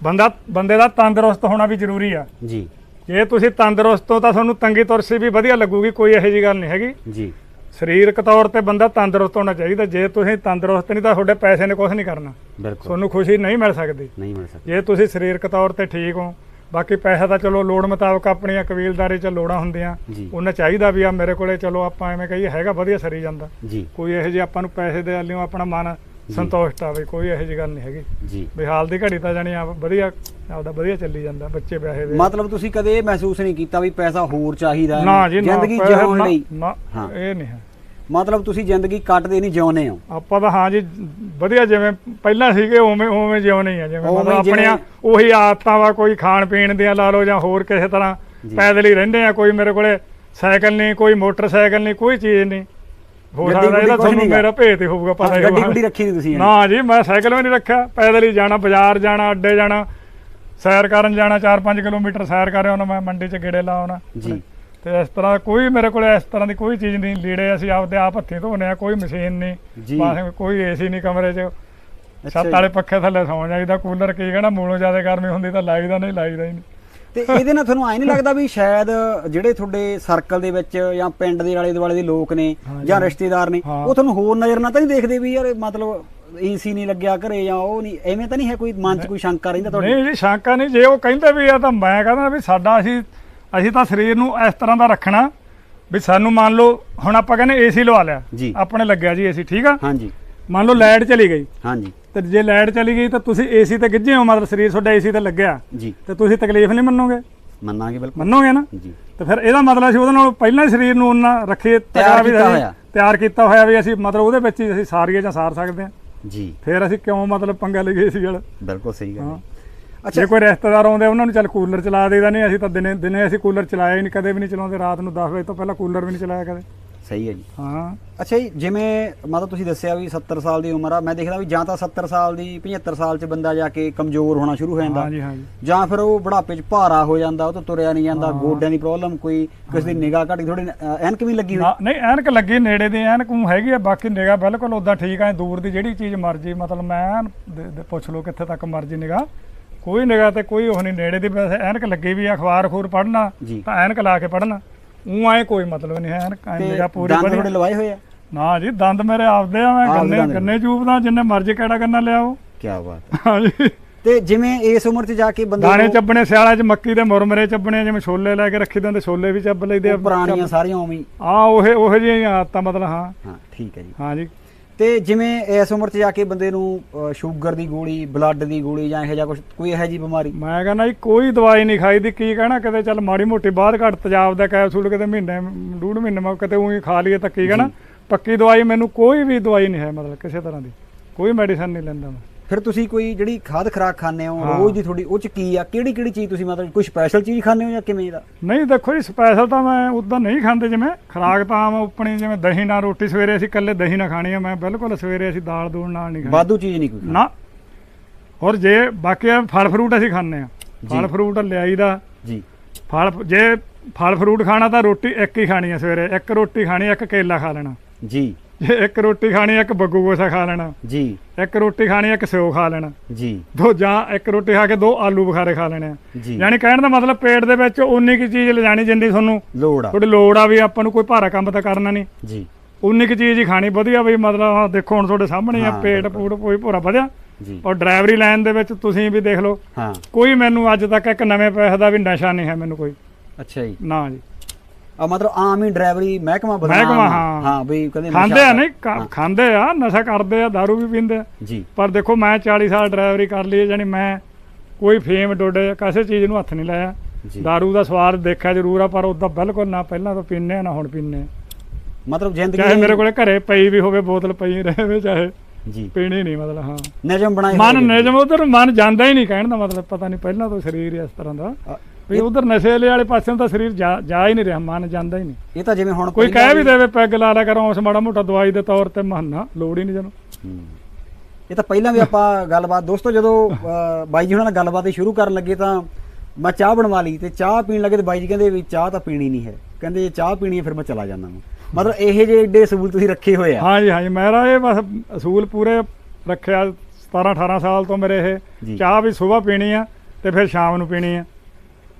ਬੰਦਾ ਬੰਦੇ ਦਾ ਤੰਦਰੁਸਤ ਹੋਣਾ ਵੀ ਜ਼ਰੂਰੀ ਆ। ਜੀ। ਜੇ ਤੁਸੀਂ ਤੰਦਰੁਸਤ ਹੋ ਤਾਂ ਤੁਹਾਨੂੰ ਤੰਗੀ ਤੁਰਸੀ ਵੀ ਵਧੀਆ ਲੱਗੂਗੀ ਕੋਈ ਇਹੋ ਜਿਹੀ ਗੱਲ ਨਹੀਂ ਹੈਗੀ। ਜੀ। ਸਰੀਰਕ ਤੌਰ ਤੇ ਬੰਦਾ ਤੰਦਰੁਸਤ ਹੋਣਾ ਚਾਹੀਦਾ। ਜੇ ਤੁਸੀਂ ਤੰਦਰੁਸਤ ਨਹੀਂ ਤਾਂ ਤੁਹਾਡੇ ਪੈਸੇ ਨੇ ਕੁਝ ਨਹੀਂ ਕਰਨਾ। ਬਿਲਕੁਲ। ਤੁਹਾਨੂੰ ਖੁਸ਼ੀ ਨਹੀਂ ਮਿਲ ਸਕਦੀ। ਨਹੀਂ ਮਿਲ ਸਕਦਾ। ਜੇ ਤੁਸੀਂ ਸਰੀਰਕ ਤੌਰ ਤੇ ਠੀਕ ਹੋ ਬਾਕੀ ਪੈਸਾ ਤਾਂ ਚਲੋ ਲੋੜ ਮੁਤਾਬਕ ਆਪਣੀਆਂ ਕਬੀਲਦਾਰੀ 'ਚ ਲੋੜਾਂ ਹੁੰਦੀਆਂ। ਜੀ। ਉਹਨਾਂ ਚਾਹੀਦਾ ਵੀ ਆ ਮੇਰੇ ਕੋਲੇ ਚਲੋ ਆਪਾਂ ਐਵੇਂ ਕਹੀਏ ਹੈਗਾ ਵਧੀਆ ਸਰੀ ਜਾਂਦਾ। ਜੀ। ਕੋਈ ਇਹੋ ਜਿਹੀ ਆਪਾਂ ਨੂੰ ਪੈਸੇ ਦੇ ਲਿਓ ਆਪਣਾ ਮਨ ਸੰਤੁਸ਼ਟ ਆਵੇ ਕੋਈ ਇਹੋ ਜਿਹੀ ਗੱਲ ਨਹੀਂ ਹੈਗੀ। ਜੀ। ਵੀ ਹਾਲ ਦੀ ਘੜੀ ਤਾਂ ਜਾਣੀ ਆ ਵਧੀਆ ਆਪਦਾ ਵਧੀਆ ਚੱਲੀ ਜਾਂਦਾ ਬੱਚੇ ਵਿਆਹੇ ਦੇ। ਮਤਲਬ ਤੁਸੀਂ ਕਦੇ ਇਹ ਮਹਿਸੂਸ ਨਹੀਂ ਕੀਤਾ ਵੀ ਪੈਸਾ ਹੋਰ ਚਾਹੀਦਾ ਹੈ ਨਾ ਜੀ ਨਾ ਜ਼ਿੰਦਗੀ ਪੈਸੇ ਜਿਉਣ ਨਾ- ਲਈ। ਨਾ ਹਾਂ। ਇਹ ਨਹੀਂ ਹੈ। ਮਤਲਬ ਤੁਸੀਂ ਜ਼ਿੰਦਗੀ ਕੱਟਦੇ ਨਹੀਂ ਜਿਉਂਦੇ ਹੋ। ਆਪਾਂ ਤਾਂ ਹਾਂ ਜੀ ਵਧੀਆ ਜਿਵੇਂ ਪਹਿਲਾਂ ਸੀਗੇ ਉਵੇਂ ਉਵੇਂ ਜਿਉਣੇ ਆ। ਜਿਵੇਂ ਉਵੇਂ ਮਤਲਬ ਜਿਵੇਂ- ਆਪਣੀਆਂ ਉਹੀ ਆਦਤਾਂ ਵਾ ਕੋਈ ਖਾਣ ਪੀਣ ਦੀਆਂ ਲਾ ਲਓ ਜਾਂ ਹੋਰ ਕਿਸੇ ਤਰ੍ਹਾਂ ਜੀ। ਪੈਦਲ ਹੀ ਰਹਿੰਦੇ ਆ ਕੋਈ ਮੇਰੇ ਕੋਲੇ ਸਾਈਕਲ ਨਹੀਂ ਕੋਈ ਮੋਟਰਸਾਈਕਲ ਨਹੀਂ ਕੋਈ ਚੀਜ਼ ਨਹੀਂ। ਹੋ ਗੱਡੀ ਸਕਦਾ ਇਹਦਾ ਤੁਹਾਨੂੰ। ਮੇਰਾ ਭੇਤ ਹੀ ਹੋਊਗਾ ਪਤਾ ਹੀ ਗੱਡੀ ਹੋਊਗਾ। ਗੁੱਡੀ ਰੱਖੀ ਨਹੀਂ ਤੁਸੀਂ ਨਾ ਜੀ ਮੈਂ ਸਾਈਕਲ ਵੀ ਨਹੀਂ ਰੱਖਿਆ ਪੈਦਲ ਹੀ ਜਾਣਾ ਬਾਜ਼ਾਰ ਜਾਣਾ ਅੱਡੇ ਜਾਣਾ ਸੈਰ ਕਰਨ ਜਾਣਾ 4-5 ਕਿਲੋਮੀਟਰ ਸੈਰ ਕਰ ਆਉਣਾ ਮੈਂ ਮੰਡੀ 'ਚ ਗੇੜੇ ਲਾ ਆਉਣਾ। ਜੀ। ਤੇ ਇਸ ਤਰ੍ਹਾਂ ਕੋਈ ਮੇਰੇ ਕੋਲ ਇਸ ਤਰ੍ਹਾਂ ਦੀ ਕੋਈ ਚੀਜ਼ ਨਹੀਂ ਲੀੜੇ ਅਸੀਂ ਆਪਦੇ ਆਪ ਹੱਥੀਂ ਧੋਨੇ ਆ ਕੋਈ ਮਸ਼ੀਨ ਨਹੀਂ ਜੀ। ਬਸ ਕੋਈ ਏਸੀ ਨਹੀਂ ਕਮਰੇ 'ਚ। ਅੱਛਾ ਛੱਤ ਜੀ। ਵਾਲੇ ਪੱਖੇ ਥੱਲੇ ਸੌਂ ਜਾਈਦਾ ਕੂਲਰ ਕੀ ਕਹਿਣਾ ਮੂਲੋਂ ਜ਼ਿਆਦਾ ਗਰਮੀ ਹੁੰਦੀ ਤਾਂ ਲਾਈਦਾ ਨਹੀਂ ਲਾਈਦਾ ਹੀ ਨਹੀਂ ਤੇ ਇਹਦੇ ਨਾਲ ਤੁਹਾਨੂੰ ਐ ਨਹੀਂ ਲੱਗਦਾ ਵੀ ਸ਼ਾਇਦ ਜਿਹੜੇ ਤੁਹਾਡੇ ਸਰਕਲ ਦੇ ਵਿੱਚ ਜਾਂ ਪਿੰਡ ਦੇ ਆਲੇ ਦੁਆਲੇ ਦੇ ਲੋਕ ਨੇ ਜਾਂ। ਰਿਸ਼ਤੇਦਾਰ ਨੇ। ਉਹ ਤੁਹਾਨੂੰ ਹੋਰ ਨਜ਼ਰ ਨਾਲ ਤਾਂ ਨਹੀਂ ਦੇਖਦੇ ਵੀ ਯਾਰ ਮਤਲਬ ਏਸੀ ਨਹੀਂ ਲੱਗਿਆ ਘਰੇ ਜਾਂ ਉਹ ਨਹੀਂ ਐਵੇਂ ਤਾਂ ਨਹੀਂ ਹੈ ਕੋਈ ਮਨ 'ਚ ਕੋਈ ਸ਼ੰਕਾ ਰਹਿੰਦਾ ਤੁਹਾਡੇ ਨਹੀਂ ਜੀ ਸ਼ੰਕਾ ਨਹੀਂ ਜੇ ਉਹ ਕਹਿੰਦੇ ਵੀ ਆ ਤਾਂ ਮੈਂ ਕਹਿੰਦਾ ਵੀ ਸਾਡਾ ਅਸੀਂ ਅਸੀਂ ਤਾਂ ਸਰੀਰ ਨੂੰ ਇਸ ਤਰ੍ਹਾਂ ਦਾ ਰੱਖਣਾ ਵੀ ਸਾਨੂੰ ਮੰਨ ਲਓ ਹੁਣ ਆਪਾਂ ਕਹਿੰਦੇ ਏਸੀ ਲਵਾ ਲਿਆ। ਆਪਣੇ ਲੱਗਿਆ ਜੀ ਏਸੀ ਠੀਕ ਆ ਹਾਂਜੀ ਮੰਨ ਲਓ ਲਾਈਟ ਚਲੀ ਗਈ। ਹਾਂਜੀ। ਤੇ ਜੇ ਲਾਈਟ ਚਲੀ ਗਈ ਤਾਂ ਤੁਸੀਂ ਏਸੀ ਤੇ ਗਿੱਜੇ ਹੋ ਮਤਲਬ ਸਰੀਰ ਤੁਹਾਡਾ ਏਸੀ ਤੇ ਲੱਗਿਆ। ਜੀ। ਤੇ ਤੁਸੀਂ ਤਕਲੀਫ ਨਹੀਂ ਮੰਨੋਗੇ? ਮੰਨਾਂਗੇ ਬਿਲਕੁਲ। ਮੰਨੋਗੇ ਨਾ? ਜੀ। ਤੇ ਫਿਰ ਇਹਦਾ ਮਤਲਬ ਅਸੀਂ ਉਹਦੇ ਨਾਲ ਪਹਿਲਾਂ ਹੀ ਸਰੀਰ ਨੂੰ ਉਹਨਾਂ ਤਿਆਰ ਤਕੜਾ ਵੀ ਕੀਤਾ ਹੋਇਆ। ਤਿਆਰ ਕੀਤਾ ਹੋਇਆ ਵੀ ਅਸੀਂ ਮਤਲਬ ਉਹਦੇ ਵਿੱਚ ਹੀ ਅਸੀਂ ਸਾਰੀਏ ਜਾਂ ਸਾਰ ਸਕਦੇ ਹਾਂ। ਜੀ। ਫਿਰ ਅਸੀਂ ਕਿਉਂ ਮਤਲਬ ਪੰਗਾ ਲਈਏ ਸੀ ਵਾਲਾ ਬਿਲਕੁਲ ਸਹੀ ਗੱਲ। ਜੇ ਅੱਛਾ। ਕੋਈ ਰਿਸ਼ਤੇਦਾਰ ਆਉਂਦੇ ਉਹਨਾਂ ਨੂੰ ਚੱਲ ਕੂਲਰ ਚਲਾ ਦੇਈਦਾ ਨਹੀਂ ਅਸੀਂ ਤਾਂ ਦਿਨੇ ਦਿਨੇ ਅਸੀਂ ਕੂਲਰ ਚਲਾਇਆ ਹੀ ਨਹੀਂ ਕਦੇ ਵੀ ਨਹੀਂ ਚਲਾਉਂਦੇ। ਰਾਤ ਨੂੰ 10 ਵਜੇ ਤੋਂ ਪਹਿਲਾਂ ਕੂਲਰ ਵੀ ਨਹੀਂ ਚਲਾਇਆ ਕਦੇ। ਸਹੀ ਹੈ ਜੀ। ਹਾਂ। ਅੱਛਾ ਜੀ ਜਿਵੇਂ ਮਤਲਬ ਤੁਸੀਂ ਦੱਸਿਆ ਵੀ 70 ਸਾਲ ਦੀ ਉਮਰ ਆ ਮੈਂ ਦੇਖਦਾ ਵੀ ਜਾਂ ਤਾਂ 70 ਸਾਲ ਦੀ 75 ਸਾਲ 'ਚ ਬੰਦਾ ਜਾ ਕੇ ਕਮਜ਼ੋਰ ਹੋਣਾ ਸ਼ੁਰੂ ਹੋ ਜਾਂਦਾ। ਹਾਂਜੀ ਹਾਂਜੀ। ਜਾਂ ਫਿਰ ਉਹ ਬੁਢਾਪੇ 'ਚ ਭਾਰਾ ਹੋ ਜਾਂਦਾ ਉਹ ਤੋਂ ਤੁਰਿਆ ਨਹੀਂ ਜਾਂਦਾ। ਗੋਡਿਆਂ ਦੀ ਪ੍ਰੋਬਲਮ ਕੋਈ ਕਿਸੇ ਦੀ ਨਿਗਾਹ ਘਟੀ ਥੋੜੀ ਐਨਕ ਵੀ ਲੱਗੀ ਹੋਈ। ਨਾ- ਨਹੀਂ ਐਨਕ ਲੱਗੀ ਨੇੜੇ ਦੀ ਐਨਕ ਊਂ ਹੈਗੀ ਆ ਬਾਕੀ ਨਿਗਾ ਬਿਲਕੁਲ ਉਦਾਂ ਠੀਕ ਆ ਦੂਰ ਦੀ ਜਿਹੜੀ ਚੀਜ਼ ਮਰਜ਼ੀ ਮਤਲਬ ਮੈਂ ਪੁੱਛ ਲਓ ਕਿੱਥੇ ਤੱਕ ਮਰਜ਼ੀ ਨਿਗਾ ਕੋਈ ਨਿਗਾ ਤੇ ਕੋਈ ਉਹ ਨਹੀਂ ਨੇੜੇ ਦੀ ਐਨਕ ਲੱਗੀ ਵੀ ਆ ਅਖਬਾਰ ਖੂਰ ਪੜਨਾ ਤਾਂ ਐਨਕ ਲਾ ਕੇ ਪੜਨਾ ਊਂ ਆਏ ਕੋਈ ਮਤਲਬ ਨਹੀਂ ਹੈ ਐਨ ਨਿਗਾ ਪੂਰੀ ਦੰਦ ਬੜੀ ਥੋੜੇ ਲਵਾਏ ਹੋਏ ਆ? ਨਾ ਜੀ ਦੰਦ ਮੇਰੇ ਆਪਦੇ ਆ ਮੈਂ ਆਪਦੇ ਗੰਨੇ ਦੰਦ। ਗੰਨੇ ਚੂਪਦਾ ਜਿੰਨੇ ਮਰਜ਼ੀ ਕਿਹੜਾ ਗੰਨਾ ਲਿਆਓ। ਕੀ ਬਾਤ ਹੈ। ਹਾਂਜੀ ਤੇ ਜਿਵੇਂ ਇਸ ਉਮਰ 'ਚ ਜਾ ਕੇ ਬੰਦੇ ਦਾਣੇ ਨੂੰ ਚੱਬਣੇ ਸਿਆਲਾਂ 'ਚ ਮੱਕੀ ਦੇ ਮੁਰਮਰੇ ਚੱਬਣੇ ਜਿਵੇਂ ਛੋਲੇ ਲੈ ਕੇ ਰੱਖੀ ਦਿੰਦੇ ਛੋਲੇ ਵੀ ਚੱਬ ਲਈਦੇ ਉਹ ਪੁਰਾਣੀਆਂ ਸਾਰੀਆਂ ਉਵੇਂ ਹੀ। ਆ ਉਹੇ ਉਹੇ ਜਿਹੀਆਂ ਆਦਤਾਂ ਮਤਲਬ ਹਾਂ। ਹਾਂ ਠੀਕ ਹੈ ਜੀ। ਹਾਂ ਜੀ। ਤੇ ਜਿਵੇਂ ਇਸ ਉਮਰ 'ਚ ਜਾ ਕੇ ਬੰਦੇ ਨੂੰ ਸ਼ੂਗਰ ਦੀ ਗੋਲੀ ਬਲੱਡ ਦੀ ਗੋਲੀ ਜਾਂ ਇਹੋ ਜਿਹਾ ਕੁਝ ਕੋਈ ਇਹੋ ਜਿਹੀ ਬਿਮਾਰੀ? ਮੈਂ ਕਹਿੰਦਾ ਜੀ ਕੋਈ ਦਵਾਈ ਨਹੀਂ ਖਾਈ ਦੀ ਕੀ ਕਹਿਣਾ ਕਿਤੇ ਚੱਲ ਮਾੜੀ ਮੋਟੀ ਬਾਅਦ ਘੱਟ ਤੇਜ਼ਾਬ ਦਾ ਕੈਪਸੂਲ ਕਿਤੇ ਮਹੀਨੇ ਡੂਢ ਮਹੀਨੇ ਮੈਂ ਕਿਤੇ ਉਹੀ ਖਾ ਲਈਏ ਤਾਂ ਕੀ ਕਹਿਣਾ? ਪੱਕੀ ਦਵਾਈ ਮੈਨੂੰ ਕੋਈ ਵੀ ਦਵਾਈ ਨਹੀਂ ਹੈ ਮਤਲਬ ਕਿਸੇ ਤਰ੍ਹਾਂ ਦੀ। ਕੋਈ ਮੈਡੀਸਨ ਨਹੀਂ ਲੈਂਦਾ ਮੈਂ। ਫਿਰ ਤੁਸੀਂ ਕੋਈ ਜਿਹੜੀ ਖਾਦ ਖਰਾਕ ਖਾਂਦੇ ਹੋ। ਰੋਜ਼ ਦੀ ਤੁਹਾਡੀ ਉਹ 'ਚ ਕੀ ਆ? ਕਿਹੜੀ ਕਿਹੜੀ ਚੀਜ਼ ਤੁਸੀਂ ਮਤਲਬ ਕੋਈ ਸਪੈਸ਼ਲ ਚੀਜ਼ ਖਾਂਦੇ ਹੋ ਜਾਂ ਕਿਵੇਂ ਦਾ ਨਹੀਂ ਦੇਖੋ ਜੀ ਸਪੈਸ਼ਲ ਤਾਂ ਮੈਂ ਉਦਾਂ ਨਹੀਂ ਖਾਂਦੇ ਜਿਵੇਂ ਖਰਾਕ ਤਾਂ ਆਮ ਆਪਣੀ ਜਿਵੇਂ ਦਹੀਂ ਨਾਲ ਰੋਟੀ ਸਵੇਰੇ ਅਸੀਂ ਇਕੱਲੇ ਦਹੀਂ ਨਾਲ ਖਾਣੀ ਆ ਮੈਂ ਬਿਲਕੁਲ ਸਵੇਰੇ ਅਸੀਂ ਦਾਲ ਦੂਲ ਨਾਲ ਨਹੀਂ ਖਾਣੀ ਵਾਧੂ ਚੀਜ਼ ਨਹੀਂ ਕੋਈ। ਨਾ। ਹੋਰ ਜੇ ਬਾਕੀ ਆ ਫਲ ਫਰੂਟ ਅਸੀਂ ਖਾਂਦੇ ਆ। ਫਲ। ਫਰੂਟ ਲਿਆਈਦਾ ਜੀ। ਫਲ ਜੇ ਫਲ ਫਰੂਟ ਖਾਣਾ ਤਾਂ ਰੋਟੀ ਇੱਕ ਹੀ ਖਾਣੀ ਆ ਸਵੇਰੇ। ਇੱਕ ਰੋਟੀ ਖਾਣੀ ਇੱਕ ਕੇਲਾ ਖਾ ਲੈਣਾ। ਜੀ। ਜੇ ਇੱਕ ਰੋਟੀ ਖਾਣੀ ਇੱਕ ਬੱਗੂ ਗੋਸਾ ਖਾ ਲੈਣਾ। ਜੀ। ਇੱਕ ਰੋਟੀ ਖਾਣੀ ਇੱਕ ਸਿਓ ਖਾ ਲੈਣਾ। ਜੀ। ਦੋ ਜਾਂ ਇੱਕ ਰੋਟੀ ਖਾ ਕੇ ਦੋ ਆਲੂ ਬੁਖਾਰੇ ਖਾ ਲੈਣੇ ਆ। ਜੀ। ਯਾਨੀ ਕਹਿਣ ਦਾ ਮਤਲਬ ਪੇਟ ਦੇ ਵਿੱਚ ਉਨੀ ਕੀ ਚੀਜ਼ ਲਿਜਾਣੀ ਜਿੰਨੀ ਤੁਹਾਨੂੰ ਲੋੜ ਆ। ਤੁਹਾਡੀ ਲੋੜ ਆ ਵੀ ਆਪਾਂ ਨੂੰ ਕੋਈ ਭਾਰਾ ਕੰਮ ਤਾਂ ਕਰਨਾ ਨਹੀਂ। ਜੀ। ਉਨੀ ਕੀ ਚੀਜ਼ ਹੀ ਖਾਣੀ ਵਧੀਆ ਵੀ ਮਤਲਬ ਦੇਖੋ ਹੁਣ ਤੁਹਾਡੇ ਸਾਹਮਣੇ ਆ ਪੇਟ। ਪੂੜ ਕੋਈ ਭੋਰਾ ਵਧਿਆ। ਜੀ। ਔਰ ਡਰਾਈਵਰੀ ਲਾਈਨ ਦੇ ਵਿੱਚ ਤੁਸੀਂ ਵੀ ਦੇਖ ਲਓ। ਹਾਂ। ਕੋਈ ਮੈਨੂੰ ਅੱਜ ਤੱਕ ਇੱਕ ਨਵੇਂ ਪੈਸੇ ਦਾ ਵੀ ਨਸ਼ਾ ਨਹੀਂ ਹੈ ਮੈਨੂੰ ਕੋਈ। ਅੱਛਾ ਜੀ। ਨਾ ਜੀ। ਆ ਮਤਲਬ ਆਮ ਹੀ ਡਰਾਈਵਰੀ ਮਹਿਕਮਾ ਬਦਨਾਮ ਮਹਿਕਮਾ, ਆ। ਹਾਂ। ਹਾਂ ਬਈ ਕਹਿੰਦੇ ਨਸ਼ਾ ਖਾਂਦੇ ਆ ਕਰ- ਨਹੀਂ ਖਾ- ਹਾਂ, ਖਾਂਦੇ ਆ ਨਸ਼ਾ ਕਰਦੇ ਆ दारू ਵੀ ਪੀਂਦੇ ਆ ਜੀ ਪਰ ਦੇਖੋ ਮੈਂ 40 ਸਾਲ ਡਰਾਈਵਰੀ ਕਰ ਲਈ ਹੈ, ਜਾਣੀ ਮੈਂ ਕੋਈ ਫੇਮ ਡੋਡੇ ਕਿਸੇ ਚੀਜ਼ ਨੂੰ ਹੱਥ ਨਹੀਂ ਲਾਇਆ ਜੀ दारू ਦਾ ਸਵਾਦ ਦੇਖਿਆ ਜ਼ਰੂਰ ਆ ਪਰ ਉਦਾਂ ਬਿਲਕੁਲ ਨਾ ਪਹਿਲਾਂ ਤਾਂ ਪੀਂਦੇ ਆ ਨਾ ਹੁਣ ਪੀਂਦੇ ਆ ਮਤਲਬ ਜ਼ਿੰਦਗੀ ਚਾਹੇ ਮੇਰੇ ਕੋਲੇ ਘਰੇ ਪਈ ਵੀ ਹੋਵੇ ਬੋਤਲ ਪਈ ਰਹੇ ਚਾਹੇ ਜੀ ਪੀਣੀ ਨਹੀਂ ਮਤਲਬ ਹਾਂ ਨਿਯਮ ਬਣਾਏ ਮਨ ਹੋਏ ਨੇ। ਨਿਜਮ ਉਧਰ ਮਨ ਜਾਂਦਾ ਹੀ ਨਹੀਂ ਕਹਿਣ ਦਾ ਮਤਲਬ ਪਤਾ ਨਹੀਂ ਪਹਿਲਾਂ ਤੋਂ ਸਰੀਰ ਹੀ ਇਸ ਤਰ੍ਹਾਂ ਦਾ ਅ, ਵੀ ਉਧਰ ਨਸ਼ੇ ਵਾਲੇ ਪਾਸੇ ਨੂੰ ਤਾਂ ਸਰੀਰ ਜਾ ਜਾ ਹੀ ਨਹੀਂ ਰਿਹਾ ਮਨ ਜਾਂਦਾ ਹੀ ਨਹੀਂ। ਇਹ ਤਾਂ ਜਿਵੇਂ ਹੁਣ ਕੋਈ ਕਹਿ ਵੀ ਦੇਵੇ ਪੈਗ ਲਾ ਲਿਆ ਕਰੋ ਉਸ ਮਾੜਾ ਮੋਟਾ ਦਵਾਈ ਦੇ ਤੌਰ ਤੇ ਮਹੰਨਾ ਲੋੜ ਹੀ ਨਹੀਂ ਜਨੂੰ। ਇਹ ਤਾਂ ਪਹਿਲਾਂ ਵੀ ਆਪਾਂ ਗੱਲਬਾਤ ਦੋਸਤੋ ਜਦੋਂ ਬਾਈ ਜੀ ਹੁਣਾਂ ਨਾਲ ਗੱਲਬਾਤ ਸ਼ੁਰੂ ਕਰਨ ਲੱਗੇ ਤਾਂ ਮੈਂ ਚਾਹ ਬਣਵਾ ਲਈ ਤੇ ਚਾਹ ਪੀਣ ਲੱਗੇ ਤੇ ਬਾਈ ਜੀ ਕਹਿੰਦੇ ਵੀ ਚਾਹ ਤਾਂ ਪੀਣੀ ਨਹੀਂ ਹੈ। ਕਹਿੰਦੇ ਜੇ ਚਾਹ ਪੀਣੀ ਹੈ ਫਿਰ ਮੈਂ ਚਲਾ ਜਾਂਦਾ ਹਾਂ ਮਤਲਬ ਇਹ ਜੇ ਏਡੇ ਸਬੂਤ ਤੁਸੀਂ ਰੱਖੇ ਹੋਏ ਆ। ਹਾਂਜੀ ਹਾਂਜੀ ਮੇਰਾ ਇਹ ਬਸ ਅਸੂਲ ਪੂਰੇ ਰੱਖਿਆ 17 18 ਸਾਲ ਤੋਂ ਮੇਰੇ। ਇਹ ਚਾਹ ਵੀ ਸਵੇਰ ਪੀਣੀ ਆ ਤੇ ਫਿਰ ਸ਼ਾਮ ਨੂੰ ਪੀਣੀ ਆ।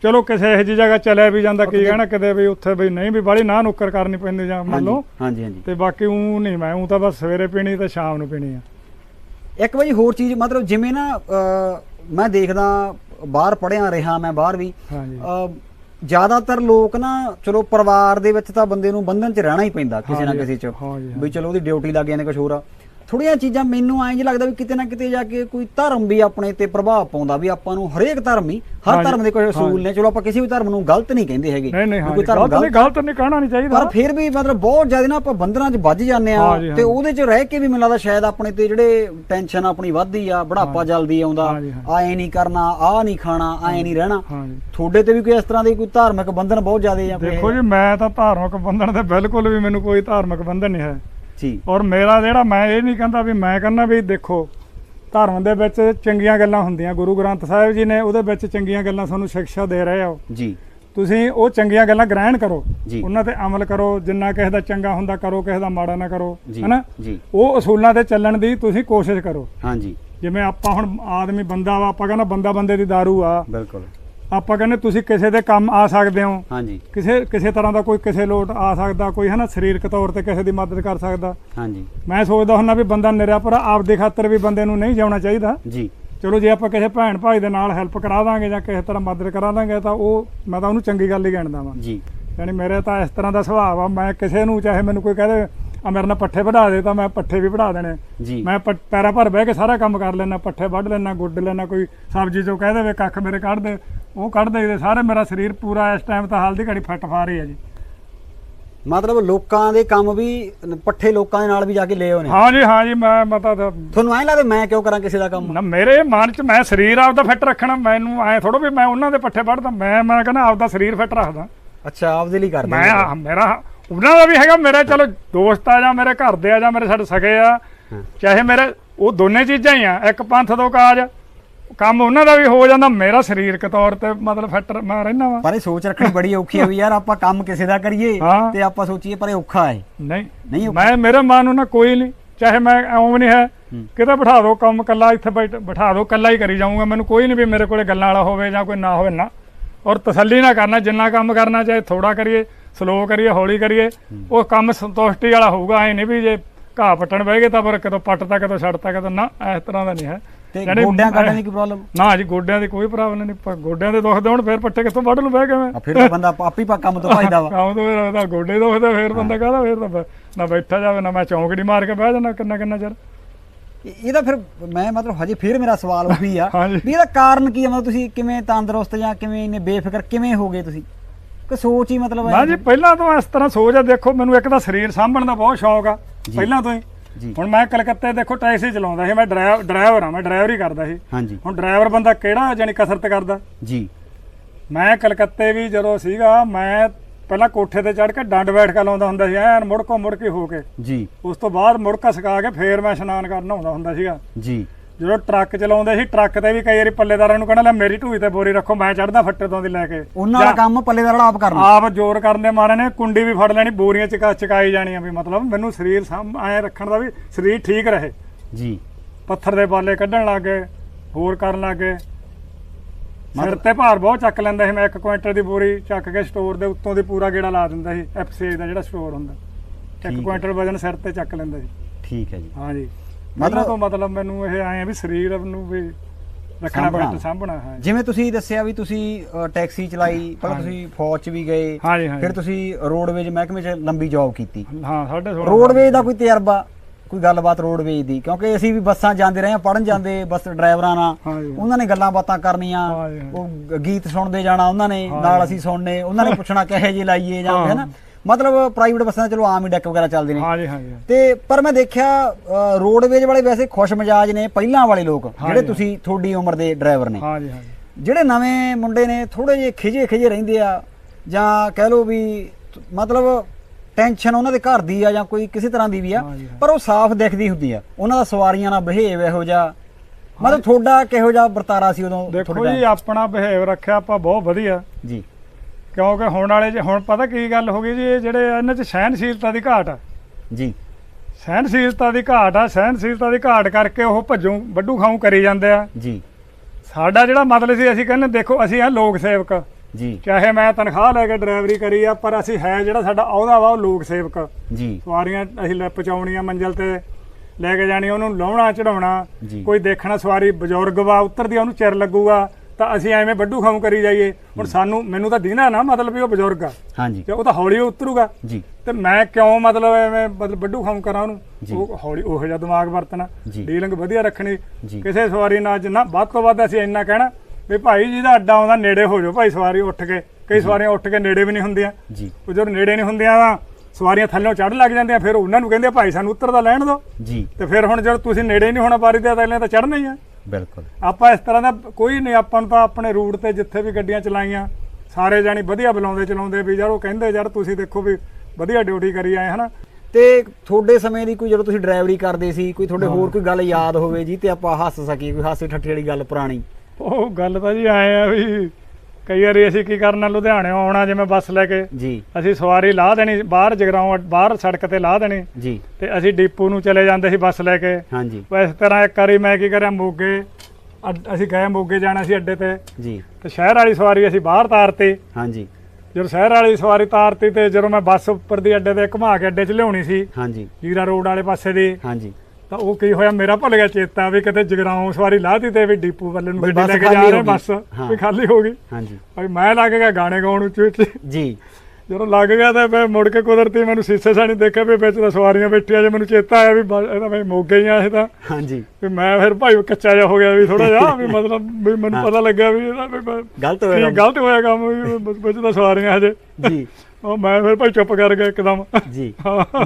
ਚਲੋ ਕਿਸੇ ਇਹੋ ਜਿਹੀ ਜਗ੍ਹਾ ਚਲਿਆ ਵੀ ਜਾਂਦਾ ਕੀ ਕਹਿਣਾ ਕਿਤੇ ਵੀ ਉੱਥੇ ਵੀ ਨਹੀਂ ਵੀ ਬਾਹਲੀ ਨਾ ਨੁੱਕਰ ਕਰਨੀ ਪੈਂਦੀ ਜਾਂ ਮੰਨ ਲਓ। ਹਾਂਜੀ ਹਾਂਜੀ ਤੇ ਬਾਕੀ ਉਹ ਨਹੀਂ ਮੈਂ ਉਹ ਤਾਂ ਬਸ ਸਵੇਰੇ ਪੀਣੀ ਤੇ ਸ਼ਾਮ ਨੂੰ ਪੀਣੀ ਆ। ਇੱਕ ਵਾਰੀ ਹੋਰ ਚੀਜ਼ ਮਤਲਬ ਜਿਵੇਂ ਨਾ ਮੈਂ ਦੇਖਦਾ ਬਾਹਰ ਪੜਿਆ ਰਿਹਾ ਮੈਂ ਬਾਹਰ ਵੀ। ਹਾਂਜੀ। ਜ਼ਿਆਦਾਤਰ ਲੋਕ ਨਾ ਚਲੋ ਪਰਿਵਾਰ ਦੇ ਵਿੱਚ ਤਾਂ ਬੰਦੇ ਨੂੰ ਬੰਧਨ 'ਚ ਰਹਿਣਾ ਹੀ ਪੈਂਦਾ ਕਿਸੇ ਨਾ ਕਿਸੇ 'ਚ। ਵੀ ਚਲੋ ਉਹਦੀ ਡਿਊਟੀ ਲੱਗ ਜਾਂਦੀ ਕੁਝ ਹੋਰ। ਆ ਥੋੜੀਆਂ ਚੀਜ਼ਾਂ ਮੈਨੂੰ ਐਂ ਜਿਹਾ ਲੱਗਦਾ ਵੀ ਕਿਤੇ ਨਾ ਕਿਤੇ ਜਾ ਕੇ ਕੋਈ ਧਰਮ ਵੀ ਆਪਣੇ ਤੇ ਪ੍ਰਭਾਵ ਪਾਉਂਦਾ ਵੀ ਆਪਾਂ ਨੂੰ ਹਰੇਕ ਧਰਮ ਹੀ ਹਰ ਧਰਮ ਦੇ ਕੁਝ ਅਸੂਲ ਨੇ ਚਲੋ ਆਪਾਂ ਕਿਸੇ ਵੀ ਧਰਮ ਨੂੰ ਗਲਤ ਨਹੀਂ ਕਹਿੰਦੇ ਹੈਗੇ। ਕੋਈ ਧਰਮ ਗਲਤ ਨਹੀਂ ਗਲਤ ਗਲਤ ਨਹੀਂ ਕਹਿਣਾ ਨਹੀਂ ਚਾਹੀਦਾ। ਪਰ ਫਿਰ ਵੀ ਮਤਲਬ ਬਹੁਤ ਜ਼ਿਆਦਾ ਨਾ ਆਪਾਂ ਬੰਧਨਾਂ 'ਚ ਵੱਜ ਜਾਂਦੇ ਆ ਤੇ। ਉਹਦੇ 'ਚ ਰਹਿ ਕੇ ਵੀ ਮੈਨੂੰ ਲੱਗਦਾ ਸ਼ਾਇਦ ਆਪਣੇ ਤੇ ਜਿਹੜੇ ਟੈਨਸ਼ਨ ਆਪਣੀ ਵੱਧਦੀ ਆ ਬੁਢਾਪਾ ਜਲਦੀ ਆਉਂਦਾ। ਆਏ ਨਹੀਂ ਕਰਨਾ ਆਹ ਨਹੀਂ ਖਾਣਾ ਆਏ ਨਹੀਂ ਰਹਿਣਾ। ਤੁਹਾਡੇ ਤੇ ਵੀ ਕੋਈ ਇਸ ਤਰ੍ਹਾਂ ਦੀ ਕੋਈ ਧਾਰਮਿਕ ਬੰਧਨ ਬਹੁਤ ਜ਼ਿਆਦਾ ਜਾਂ ਕੋਈ ਦੇਖੋ ਜੀ ਮੈਂ ਤਾਂ ਧਾਰਮਿਕ ਬੰਧਨ ਤੇ ਬਿਲਕੁਲ ਵੀ ਮੈਨੂੰ ਕੋਈ ਧਾਰਮਿਕ ਬੰਧਨ ਨਹੀਂ ਹੈ। ਜੀ। ਔਰ ਮੇਰਾ ਜਿਹੜਾ ਮੈਂ ਇਹ ਨਹੀਂ ਕਹਿੰਦਾ ਵੀ ਮੈਂ ਕਹਿੰਦਾ ਵੀ ਦੇਖੋ ਧਰਮ ਦੇ ਵਿੱਚ ਚੰਗੀਆਂ ਗੱਲਾਂ ਹੁੰਦੀਆਂ। ਗੁਰੂ ਗ੍ਰੰਥ ਸਾਹਿਬ ਜੀ ਨੇ ਉਹਦੇ ਵਿੱਚ ਚੰਗੀਆਂ ਗੱਲਾਂ ਤੁਹਾਨੂੰ ਸਿੱਖਿਆ ਦੇ ਰਹੇ ਹੋ। ਜੀ। ਤੁਸੀਂ ਉਹ ਚੰਗੀਆਂ ਗੱਲਾਂ ਗ੍ਰਹਿਣ ਕਰੋ। ਉਹਨਾਂ ਤੇ ਅਮਲ ਕਰੋ। ਜਿੰਨਾ ਕਿਸੇ ਦਾ ਚੰਗਾ ਹੁੰਦਾ ਕਰੋ ਕਿਸੇ ਦਾ ਮਾੜਾ ਨਾ ਕਰੋ। ਹੈਨਾ? ਜੀ। ਉਹ ਅਸੂਲਾਂ ਤੇ ਚੱਲਣ ਦੀ ਤੁਸੀਂ ਕੋਸ਼ਿਸ਼ ਕਰੋ। ਹਾਂਜੀ ਜਿਵੇਂ ਆਪਾਂ ਹੁਣ ਆਦਮੀ ਬੰਦਾ ਵਾ ਆਪਾਂ ਕਹਿੰਦਾ ਬੰਦਾ ਬੰਦੇ ਦੀ दारू ਆ। ਬਿਲਕੁਲ। ਆਪਾਂ ਕਹਿੰਦੇ ਤੁਸੀਂ ਕਿਸੇ ਦੇ ਕੰਮ ਆ ਸਕਦੇ ਹੋ। ਹਾਂਜੀ। ਕਿਸੇ ਕਿਸੇ ਤਰ੍ਹਾਂ ਦਾ ਕੋਈ ਕਿਸੇ ਲੋਟ ਆ ਸਕਦਾ ਕੋਈ ਹਨਾ ਸਰੀਰਕ ਤੌਰ ਤੇ ਕਿਸੇ ਦੀ ਮਦਦ ਕਰ ਸਕਦਾ। ਹਾਂਜੀ। ਮੈਂ ਸੋਚਦਾ ਹੁੰਦਾ ਵੀ ਬੰਦਾ ਨਿਰਿਆ ਪਰ ਆਪਦੇ ਖਾਤਰ ਵੀ ਬੰਦੇ ਨੂੰ ਨਹੀਂ ਜਾਣਾ ਚਾਹੀਦਾ। ਜੀ। ਚਲੋ ਜੇ ਆਪਾਂ ਕਿਸੇ ਭੈਣ ਭਾਈ ਦੇ ਨਾਲ ਹੈਲਪ ਕਰਾ ਦਾਂਗੇ ਜਾਂ ਕਿਸੇ ਤਰ੍ਹਾਂ ਮਦਦ ਕਰਾ ਦਾਂਗੇ ਤਾਂ ਉਹ ਮੈਂ ਤਾਂ ਉਹਨੂੰ ਚੰਗੀ ਗੱਲ ਹੀ ਗਿਣਦਾ ਵਾਂ। ਜੀ। ਯਾਨੀ ਮੇਰੇ ਤਾਂ ਇਸ ਤਰ੍ਹਾਂ ਦਾ ਸੁਭਾਅ ਆ ਮੈਂ ਕਿਸੇ ਨੂੰ ਚਾਹੇ ਮੈਨੂੰ ਕੋਈ ਕਹਦੇ ਆ ਮੇਰੇ ਨਾਲ ਪੱਠੇ ਵਢਾ ਦੇ ਤਾਂ ਮੈਂ ਪੱਠੇ ਵੀ ਵਢਾ ਦੇਣੇ। ਜੀ। ਮੈਂ ਪ- ਪੈਰਾਂ ਭਰ ਬਹਿ ਕੇ ਸਾਰਾ ਕੰਮ ਕਰ ਲੈਣਾ ਪੱਠੇ ਵੱਢ ਲੈਣਾ ਗੁੱਡ ਲੈਣਾ ਕੋਈ ਸਬਜ਼ੀ ਚੋਂ ਕਹਿ ਦੇਵੇ ਕੱਖ ਮੇਰੇ ਕੱਢ ਦੇ ਉਹ ਕੱਢ ਦੇ ਸਾਰੇ ਮੇਰਾ ਸਰੀਰ ਪੂਰਾ ਇਸ ਟਾਈਮ ਤਾਂ ਹਾਲ ਦੀ ਘੜੀ ਫਿੱਟ ਫਾ ਰਹੀ ਹੈ ਜੀ। ਮਤਲਬ ਲੋਕਾਂ ਦੇ ਕੰਮ ਵੀ ਪੱਠੇ ਲੋਕਾਂ ਦੇ ਨਾਲ ਵੀ ਜਾ ਕੇ ਲੈ ਆਉਣੇ ਹਾਂ ਜੀ ਹਾਂ ਜੀ ਮੈਂ ਮਤਾ ਤਾਂ ਤੁਹਾਨੂੰ ਐਂ ਲੱਗਦਾ ਮੈਂ ਕਿਉਂ ਕਰਾਂ ਕਿਸੇ ਦਾ ਕੰਮ? ਨਾ ਮੇਰੇ ਮਨ ਚ ਮੈਂ ਸਰੀਰ ਆਪਦਾ ਫਿੱਟ ਰੱਖਣਾ ਮੈਨੂੰ ਐ ਥੋੜੋ ਵੀ ਮੈਂ ਉਹਨਾਂ ਦੇ ਪੱਠੇ ਵੱਢਦਾ ਮੈਂ ਮੈਂ ਕਹਿੰਦਾ ਆਪਦਾ ਸਰੀਰ ਫਿੱਟ ਰੱਖਦਾ। ਅੱਛਾ ਆਪਦੇ ਲਈ ਕਰਦੇ ਮੈਂ ਆ- ਮੇਰਾ ਉਹਨਾਂ ਦਾ ਵੀ ਹੈਗਾ ਮੇਰੇ ਚਲੋ ਦੋਸਤ ਆ ਜਾਂ ਮੇਰੇ ਘਰ ਦੇ ਆ ਜਾਂ ਮੇਰੇ ਸਾਡੇ ਸਗੇ ਆ। ਚਾਹੇ ਮੇਰੇ ਉਹ ਦੋਨੇ ਚੀਜ਼ਾਂ ਹੀ ਆ ਇੱਕ ਪੰਥ ਦੋ ਕਾਜ ਕੰਮ ਉਹਨਾਂ ਦਾ ਵੀ ਹੋ ਜਾਂਦਾ ਮੇਰਾ ਸਰੀਰਕ ਤੌਰ ਤੇ ਮਤਲਬ ਫਿੱਟ ਮੈਂ ਰਹਿਣਾ ਵਾ ਪਰ ਇਹ ਸੋਚ ਰੱਖਣੀ ਬੜੀ ਔਖੀ ਹੈ ਵੀ ਯਾਰ ਆਪਾਂ ਕੰਮ ਕਿਸੇ ਦਾ ਕਰੀਏ। ਤੇ ਆਪਾਂ ਸੋਚੀਏ ਪਰ ਇਹ ਔਖਾ ਹੈ ਨਹੀਂ ਨਹੀਂ ਮੈਂ ਮੇਰੇ ਮਨ ਨੂੰ ਨਾ ਕੋਈ ਨਹੀਂ ਚਾਹੇ ਮੈਂ ਐਵੇਂ ਨਹੀਂ ਹੈ। ਕਿਤੇ ਬਿਠਾ ਦਿਓ ਕੰਮ ਕੱਲਾ ਇੱਥੇ ਬੈਠ ਬਿਠਾ ਦਿਓ ਕੱਲਾ ਹੀ ਕਰੀ ਜਾਊਂਗਾ ਮੈਨੂੰ ਕੋਈ ਨਹੀਂ ਵੀ ਮੇਰੇ ਕੋਲੇ ਗੱਲਾਂ ਵਾਲਾ ਹੋਵੇ ਜਾਂ ਕੋਈ ਨਾ ਹੋਵੇ ਨਾ ਔਰ ਤਸੱਲੀ ਨਾ ਕਰਨਾ ਜਿੰਨਾ ਕੰਮ ਕਰਨਾ ਚਾਹੇ ਥੋੜਾ ਕਰੀਏ ਸਲੋ ਕਰੀਏ ਹੌਲੀ ਕਰੀਏ। ਉਹ ਕੰਮ ਸੰਤੁਸ਼ਟੀ ਵਾਲਾ ਹੋਊਗਾ ਐ ਨਹੀਂ ਵੀ ਜੇ ਘਾਹ ਪੱਟਣ ਬਹਿ ਗਏ ਤਾਂ ਪਰ ਕਦੋਂ ਪੱਟਤਾ ਕਦੋਂ ਛੱਡਤਾ ਕਦੋਂ ਨਾ ਇਸ ਤਰ੍ਹਾਂ ਦਾ ਨਹੀਂ ਹੈ। ਤੇ ਗੋਡਿਆਂ ਕਾਟਾਂ ਦੀ ਕੀ ਪ੍ਰੋਬਲਮ ਨਾ ਜੀ ਗੋਡਿਆਂ ਦੀ ਕੋਈ ਪ੍ਰੋਬਲਮ ਨਹੀਂ ਪਰ ਗੋਡਿਆਂ ਦੇ ਦੁਖਦੇ ਹੁਣ ਫੇਰ ਪੱਟੇ ਕਿੱਥੋਂ ਵੱਢ ਲੂ ਬਹਿ ਕੇ ਮੈਂ। ਆ ਫਿਰ ਤਾਂ ਬੰਦਾ ਆਪੀ ਪਾ ਕੰਮ ਤੋਂ ਭਜਦਾ ਵਾ। ਕੰਮ ਤੋਂ ਫਿਰ ਉਹਦਾ ਗੋਡੇ ਦੁਖਦੇ ਫੇਰ ਬੰਦਾ ਕਹਦਾ ਫੇਰ ਤਾਂ ਨਾ ਬੈਠਾ ਜਾਵੇ ਨਾ ਮੈਂ ਚੌਂਕੜੀ ਮਾਰ ਕੇ ਬਹਿ ਜਾਣਾ ਕਿੰਨਾ ਕਿੰਨਾ ਚਿਰ। ਇਹ- ਇਹਦਾ ਫਿਰ ਮੈਂ ਮਤਲਬ ਹਜੇ ਫਿਰ ਮੇਰਾ ਸਵਾਲ ਉਹੀ ਆ ਹਾਂਜੀ। ਵੀ ਇਹਦਾ ਕਾਰਨ ਕੀ ਹੈ ਮਤਲਬ ਤੁਸੀਂ ਕਿਵੇਂ ਤੰਦਰੁਸਤ ਜਾਂ ਕਿਵੇਂ ਇੰਨੇ ਬੇਫਿਕਰ ਕਿਵੇਂ ਹੋ ਗਏ ਤੁਸੀਂ? ਕਿ ਸੋਚ ਹੀ ਮਤਲਬ ਨਾ ਜੀ ਪਹਿਲਾਂ ਤੋਂ ਇਸ ਤਰ੍ਹਾਂ ਸੋਚ ਆ ਦੇਖੋ ਮੈਨੂੰ ਇੱਕ ਤਾਂ ਸਰੀਰ ਸਾਂਭਣ ਦਾ ਬਹੁਤ ਸ਼ੌਕ ਆ। ਪਹਿਲਾਂ ਤੋਂ ਹੀ। ਹੁਣ ਮੈਂ ਕਲਕੱਤੇ ਦੇਖੋ ਟੈਕਸੀ ਚਲਾਉਂਦਾ ਸੀ ਮੈਂ ਡਰਾਈਵ ਡਰਾਈਵਰ ਆ ਮੈਂ ਡਰਾਈਵਰ ਹੀ ਕਰਦਾ ਸੀ। ਹਾਂਜੀ। ਹੁਣ ਡਰਾਈਵਰ ਬੰਦਾ ਕਿਹੜਾ ਜਾਨੀ ਕਸਰਤ ਕਰਦਾ? ਜੀ। ਮੈਂ ਕਲਕੱਤੇ ਵੀ ਜਦੋਂ ਸੀਗਾ ਮੈਂ ਪਹਿਲਾਂ ਕੋਠੇ ਤੇ ਚੜ੍ਹ ਕੇ ਡੰਡ ਬੈਠ ਕੇ ਲਾਉਂਦਾ ਹੁੰਦਾ ਸੀ ਐਨ ਮੁੜਕੋ ਮੁੜਕੀ ਹੋ ਕੇ। ਜੀ। ਉਸ ਤੋਂ ਬਾਅਦ ਮੁੜਕਾ ਸਕਾ ਕੇ ਫੇਰ ਮੈਂ ਇਸ਼ਨਾਨ ਕਰਨ ਆਉਂਦਾ ਹੁੰਦਾ ਸੀਗਾ। ਜੀ। ਜਦੋਂ ਟਰੱਕ ਚਲਾਉਂਦੇ ਸੀ ਟਰੱਕ ਤੇ ਵੀ ਕਈ ਵਾਰੀ ਪੱਲੇਦਾਰਾਂ ਨੂੰ ਕਹਿਣਾ ਲੈ ਮੇਰੀ ਢੂਈ ਤੇ ਬੋਰੀ ਰੱਖੋ ਮੈਂ ਚੜਦਾ ਫੱਟੇ ਤੋਂ ਦੀ ਲੈ ਕੇ। ਉਹਨਾਂ ਦਾ ਕੰਮ ਪੱਲੇ ਦਾ ਰੜਾਪ ਕਰਨਾ। ਆਪ ਜ਼ੋਰ ਕਰਨ ਦੇ ਮਾਰੇ ਨੇ ਕੁੰਡੀ ਵੀ ਫੜ ਲੈਣੀ ਬੋਰੀਆਂ ਚਕਾ ਚਕਾਈ ਜਾਣੀਆਂ ਵੀ ਮਤਲਬ ਮੈਨੂੰ ਸਰੀਰ ਐ ਰੱਖਣ ਦਾ ਵੀ ਸਰੀਰ ਠੀਕ ਰਹੇ। ਜੀ। ਪੱਥਰ ਦੇ ਬਾਲੇ ਕੱਢਣ ਲੱਗ ਗਏ ਹੋਰ ਕਰਨ ਲੱਗ ਗਏ। ਸਿਰ ਤੇ ਭਾਰ ਬਹੁਤ ਚੱਕ ਲੈਂਦਾ ਸੀ ਮੈਂ 1 ਕੁਇੰਟਲ ਦੀ ਬੋਰੀ ਚੱਕ ਕੇ ਸਟੋਰ ਦੇ ਉੱਤੋਂ ਦੀ ਪੂਰਾ ਗੇੜਾ ਲਾ ਦਿੰਦਾ ਸੀ ਐਫਸੀ ਦਾ ਜਿਹੜਾ ਸਟੋਰ ਹੁੰਦਾ। ਠੀਕ 1 ਹੈ। ਕੁਇੰਟਲ ਵਜਨ ਸਿਰ ਤੇ ਚੱਕ ਲੈਂਦਾ ਸੀ। ਠੀਕ ਹੈ ਜੀ। ਹਾਂਜੀ। ਮਤਲਬ- ਮਤਲਬ ਤੋਂ ਮਤਲਬ ਮੈਨੂੰ ਇਹ ਆਏ ਆ ਵੀ ਸਰੀਰ ਨੂੰ ਵੀ ਰੱਖਣਾ ਸਾਂਭਣਾ। ਫਿੱਟ ਸਾਂਭਣਾ ਹੈ ਜਿਵੇਂ ਤੁਸੀਂ ਦੱਸਿਆ ਵੀ ਤੁਸੀਂ ਅ, ਟੈਕਸੀ ਚਲਾਈ ਪਹਿਲਾਂ ਹਾਂਜੀ। ਤੁਸੀਂ ਫੌਜ 'ਚ ਵੀ ਗਏ ਹਾਂਜੀ ਹਾਂਜੀ ਫਿਰ ਤੁਸੀਂ ਰੋਡਵੇਜ ਮਹਿਕਮੇ 'ਚ ਲੰਬੀ ਜੌਬ ਕੀਤੀ ਹਾਂ ਸਾਡੇ ਸੋਲਾਂ ਰੋਡਵੇਜ ਦਾ ਕੋਈ ਤਜਰਬਾ ਕੋਈ ਗੱਲਬਾਤ ਰੋਡਵੇਜ ਦੀ ਕਿਉਂਕਿ ਅਸੀਂ ਵੀ ਬੱਸਾਂ ਜਾਂਦੇ ਰਹੇ ਹਾਂ ਪੜਨ ਜਾਂਦੇ ਬੱਸ ਡਰਾਈਵਰਾਂ ਨਾਲ ਹਾਂਜੀ ਉਹਨਾਂ ਨੇ ਗੱਲਾਂ ਬਾਤਾਂ ਕਰਨੀਆਂ ਹਾਂਜੀ, ਹਾਂਜੀ। ਉਹ ਗ- ਗੀਤ ਸੁਣਦੇ ਜਾਣਾ ਉਹਨਾਂ ਨੇ। ਨਾਲ ਅਸੀਂ ਸੁਣਨੇ ਉਹਨਾਂ ਨੇ ਪੁੱਛਣਾ ਕਿਹੇ ਜੇ ਲਾਈਏ ਜਾਂ ਹਾਂ। ਹੈ ਨਾ ਮਤਲਬ ਪ੍ਰਾਈਵੇਟ ਬੱਸਾਂ ਚਲੋ ਆਮ ਹੀ ਡੈਕ ਵਗੈਰਾ ਚੱਲਦੇ ਨੇ। ਹਾਂਜੀ ਹਾਂਜੀ ਤੇ ਪਰ ਮੈਂ ਦੇਖਿਆ ਰੋਡਵੇਜ ਵਾਲੇ ਵੈਸੇ ਖੁਸ਼ ਮਿਜਾਜ ਨੇ ਪਹਿਲਾਂ ਵਾਲੇ ਲੋਕ ਜਿਹੜੇ। ਤੁਸੀਂ ਤੁਹਾਡੀ ਉਮਰ ਦੇ ਡਰਾਈਵਰ ਨੇ। ਹਾਂਜੀ ਹਾਂਜੀ ਜਿਹੜੇ ਨਵੇਂ ਮੁੰਡੇ ਨੇ ਥੋੜੇ ਜਿਹੇ ਖਿਜੇ ਖਿਜੇ ਰਹਿੰਦੇ ਆ ਜਾਂ ਕਹਿ ਲਓ ਵੀ ਮਤਲਬ ਟੈਨਸ਼ਨ ਉਹਨਾਂ ਦੇ ਘਰ ਦੀ ਆ ਜਾਂ ਕੋਈ ਕਿਸੇ ਤਰ੍ਹਾਂ ਦੀ ਵੀ ਆ। ਪਰ ਉਹ ਸਾਫ਼ ਦਿਖਦੀ ਹੁੰਦੀ ਆ। ਉਹਨਾਂ ਦਾ ਸਵਾਰੀਆਂ ਨਾਲ ਬਿਹੇਵ ਇਹੋ ਜਿਹਾ। ਮਤਲਬ ਤੁਹਾਡਾ ਕਿਹੋ ਜਿਹਾ ਵਰਤਾਰਾ ਸੀ ਉਦੋਂ ਦੇਖੋ ਜੀ ਆਪਣਾ ਬਿਹੇਵ ਰੱਖਿਆ ਆਪਾਂ ਬਹੁਤ ਵਧੀਆ? ਜੀ। ਕਿਉਂਕਿ ਹੁਣ ਵਾਲੇ ਜੇ ਹੁਣ ਪਤਾ ਕੀ ਗੱਲ ਹੋ ਗਈ ਜੀ ਇਹ ਜਿਹੜੇ ਇਹਨਾਂ 'ਚ ਸਹਿਨਸ਼ੀਲਤਾ ਦੀ ਘਾਟ ਆ। ਜੀ। ਸਹਿਨਸ਼ੀਲਤਾ ਦੀ ਘਾਟ ਆ ਸਹਿਨਸ਼ੀਲਤਾ ਦੀ ਘਾਟ ਕਰਕੇ ਉਹ ਭੱਜੂ ਵੱਡੂ ਖਾਉ ਕਰੀ ਜਾਂਦੇ ਆ। ਜੀ। ਸਾਡਾ ਜਿਹੜਾ ਮਤਲਬ ਸੀ ਅਸੀਂ ਕਹਿੰਦੇ ਦੇਖੋ ਅਸੀਂ ਆ ਲੋਕ ਸੇਵਕ। ਜੀ। ਚਾਹੇ ਮੈਂ ਤਨਖਾਹ ਲੈ ਕੇ ਡਰਾਈਵਰੀ ਕਰੀ ਆ ਪਰ ਅਸੀਂ ਹੈ ਜਿਹੜਾ ਸਾਡਾ ਅਹੁਦਾ ਵਾ ਉਹ ਲੋਕ ਸੇਵਕ। ਜੀ। ਸਵਾਰੀਆਂ ਅਸੀਂ ਲੈ ਪਹੁੰਚਾਉਣੀਆਂ ਮੰਜ਼ਿਲ ਤੇ ਲੈ ਕੇ ਜਾਣੀਆਂ ਉਹਨੂੰ ਲਾਉਣਾ ਚੜਾਉਣਾ। ਕੋਈ ਦੇਖਣਾ ਸਵਾਰੀ ਬਜ਼ੁਰਗ ਵਾ ਉਤਰਦੀ ਉਹਨੂੰ ਚਿਰ ਲੱਗੂਗਾ। ਤਾਂ ਅਸੀਂ ਐਵੇਂ ਵੱਡੂ ਖਾਉ ਕਰੀ ਜਾਈਏ। ਹੁਣ ਸਾਨੂੰ ਮੈਨੂੰ ਤਾਂ ਦੀਨਾ ਨਾ ਮਤਲਬ ਵੀ ਉਹ ਬਜ਼ੁਰਗ ਆ। ਹਾਂਜੀ। ਤੇ ਉਹ ਤਾਂ ਹੌਲੀ ਉਤਰੂਗਾ। ਜੀ। ਤੇ ਮੈਂ ਕਿਉਂ ਮਤਲਬ ਐਵੇਂ ਮਤਲਬ ਵੱਡੂ ਖਾਉ ਕਰਾਂ ਉਹਨੂੰ? ਜੀ। ਉਹ ਹੌਲੀ ਉਹੋ ਜਿਹਾ ਦਿਮਾਗ ਵਰਤਣਾ। ਜੀ। ਡੀਲਿੰਗ ਵਧੀਆ ਰੱਖਣੀ। ਜੀ। ਕਿਸੇ ਸਵਾਰੀ ਨਾਲ ਜਿੰਨਾ ਵੱਧ ਤੋਂ ਵੱਧ ਅਸੀਂ ਇੰਨਾ ਕਹਿਣਾ ਵੀ ਭਾਈ ਜਿਹਦਾ ਅੱਡਾ ਆਉਂਦਾ ਨੇੜੇ ਹੋ ਜਾਓ। ਭਾਈ ਸਵਾਰੀ ਉੱਠ ਕੇ ਕਈ ਸਵਾਰੀਆਂ ਉੱਠ ਕੇ ਨੇੜੇ ਵੀ ਨਹੀਂ ਹੁੰਦੀਆਂ। ਜੀ। ਉਹ ਜਦੋਂ ਨੇੜੇ ਨਹੀਂ ਹੁੰਦੀਆਂ ਤਾਂ ਸਵਾਰੀਆਂ ਥੱਲੋਂ ਚੜ੍ਹ ਲੱਗ ਜਾਂਦੀਆਂ ਫਿਰ ਉਹਨਾਂ ਨੂੰ ਕਹਿੰਦੇ ਭਾਈ ਸਾਨੂੰ ਉੱਤਰ ਦਾ ਲੈਣ ਦਿਓ। ਜੀ। ਤੇ ਫਿਰ ਹੁਣ ਜਦੋਂ ਤੁਸੀਂ ਨੇੜੇ ਨਹੀਂ ਹੋਣਾ ਬਾਰੀ ਦੇ ਤਾਂ ਤਾਂ ਚੜ੍ਹਨਾ ਹੀ ਆ। ਬਿਲਕੁਲ। ਆਪਾਂ ਇਸ ਤਰ੍ਹਾਂ ਦਾ ਕੋਈ ਨਹੀਂ ਆਪਾਂ ਨੂੰ ਤਾਂ ਆਪਣੇ ਰੂਟ ਤੇ ਜਿੱਥੇ ਵੀ ਗੱਡੀਆਂ ਚਲਾਈਆਂ ਸਾਰੇ ਜਾਣੀ ਵਧੀਆ ਬੁਲਾਉਂਦੇ ਚਲਾਉਂਦੇ ਵੀ ਯਾਰ ਉਹ ਕਹਿੰਦੇ ਯਾਰ ਤੁਸੀਂ ਦੇਖੋ ਵੀ ਵਧੀਆ ਡਿਊਟੀ ਕਰੀ ਆਏ ਹਨਾ? ਤੇ ਤੁਹਾਡੇ ਸਮੇਂ ਦੀ ਕੋਈ ਜਦੋਂ ਤੁਸੀਂ ਡਰਾਈਵਰੀ ਕਰਦੇ ਸੀ ਕੋਈ ਤੁਹਾਡੇ ਹੋਰ ਕੋਈ ਗੱਲ ਯਾਦ ਹੋਵੇ ਜੀ ਤੇ ਆਪਾਂ ਹੱਸ ਸਕੀਏ ਕੋਈ ਹਾਸੇ ਠੱਠੇ ਵਾਲੀ ਗੱਲ ਪੁਰਾਣੀ? ਉਹ ਗੱਲ ਤਾਂ ਜੀ ਆਏ ਆ ਵੀ ਕਈ ਵਾਰੀ ਅਸੀਂ ਕੀ ਕਰਨਾ ਲੁਧਿਆਣੇ ਆਉਣਾ ਜਿਵੇਂ ਬੱਸ ਲੈ ਕੇ। ਜੀ। ਅਸੀਂ ਸਵਾਰੀ ਲਾ ਦੇਣੀ ਬਾਹਰ ਜਗਰਾਉਂ ਬਾਹਰ ਸੜਕ ਤੇ ਲਾ ਦੇਣੀ। ਜੀ। ਤੇ ਅਸੀਂ ਡੀਪੂ ਨੂੰ ਚਲੇ ਜਾਂਦੇ ਸੀ ਬੱਸ ਲੈ ਕੇ। ਹਾਂਜੀ। ਇਸ ਤਰ੍ਹਾਂ ਇੱਕ ਵਾਰੀ ਮੈਂ ਕੀ ਕਰਿਆ ਮੋਗੇ ਅੱਡ- ਅਸੀਂ ਗਏ ਮੋਗੇ ਜਾਣਾ ਸੀ ਅੱਡੇ ਤੇ। ਜੀ। ਤੇ ਸ਼ਹਿਰ ਵਾਲੀ ਸਵਾਰੀ ਅਸੀਂ ਬਾਹਰ ਤਾਰਤੀ। ਹਾਂਜੀ। ਜਦੋਂ ਸ਼ਹਿਰ ਵਾਲੀ ਸਵਾਰੀ ਤਾਰਤੀ ਤੇ ਜਦੋਂ ਮੈਂ ਬੱਸ ਉੱਪਰ ਦੀ ਅੱਡੇ ਤੇ ਘੁਮਾ ਕੇ ਅੱਡੇ 'ਚ ਲਿਆਉਣੀ ਸੀ। ਹਾਂਜੀ। ਜੀਰਾ ਰੋਡ ਵਾਲੇ ਪਾਸੇ ਦੀ। ਹਾਂਜੀ। ਤਾਂ ਉਹ ਕੀ ਹੋਇਆ ਮੇਰਾ ਭੁੱਲ ਗਿਆ ਚੇਤਾ ਵੀ ਕਿਤੇ ਜਗਰਾਉਂ ਸਵਾਰੀ ਲਾਤੀ ਤੇ ਵੀ ਡੀਪੂ ਵੱਲ ਨੂੰ ਗੱਡੀ ਲੈ ਕੇ ਜਾ ਰਹੇ। ਬੱਸ। ਵੀ ਖਾਲੀ ਹੋ ਗਈ। ਹਾਂਜੀ। ਭਾਈ ਮੈਂ ਲੱਗ ਗਿਆ ਗਾਣੇ ਗਾਉਣ ਉੱਚੀ ਉੱਚੀ ਜੀ। ਜਦੋਂ ਲੱਗ ਗਿਆ ਤਾਂ ਮੈਂ ਮੁੜ ਕੇ ਕੁਦਰਤੀ ਮੈਨੂੰ ਸੀਸੇ ਸਾਣੀ ਦੇਖਿਆ ਵੀ ਵਿੱਚ ਤਾਂ ਸਵਾਰੀਆਂ ਬੈਠੀਆਂ ਜੇ ਮੈਨੂੰ ਚੇਤਾ ਆਇਆ ਵੀ ਇਹਦਾ ਭਾਈ ਮੋਗੇ ਹੀ ਆ ਇਹ ਤਾਂ। ਹਾਂਜੀ। ਵੀ ਮੈਂ ਫਿਰ ਭਾਈ ਕੱਚਾ ਜਿਹਾ ਹੋ ਗਿਆ ਵੀ ਥੋੜਾ ਜਿਹਾ ਵੀ ਮਤਲਬ ਵੀ ਮੈਨੂੰ ਪਤਾ ਲੱਗਿਆ ਵੀ ਇਹਦਾ ਮੈਂ- ਗਲਤ ਹੋਇਆ ਗਲਤ ਹੋਇਆ ਕੰਮ ਵੀ ਵਿੱਚ- ਵਿੱਚ ਤਾਂ ਸਵਾਰੀਆਂ ਹਜੇ। ਜੀ। ਉਹ ਮੈਂ ਫਿਰ ਭਾਈ ਚੁੱਪ ਕਰ ਗਿਆ ਇੱਕਦਮ। ਜੀ।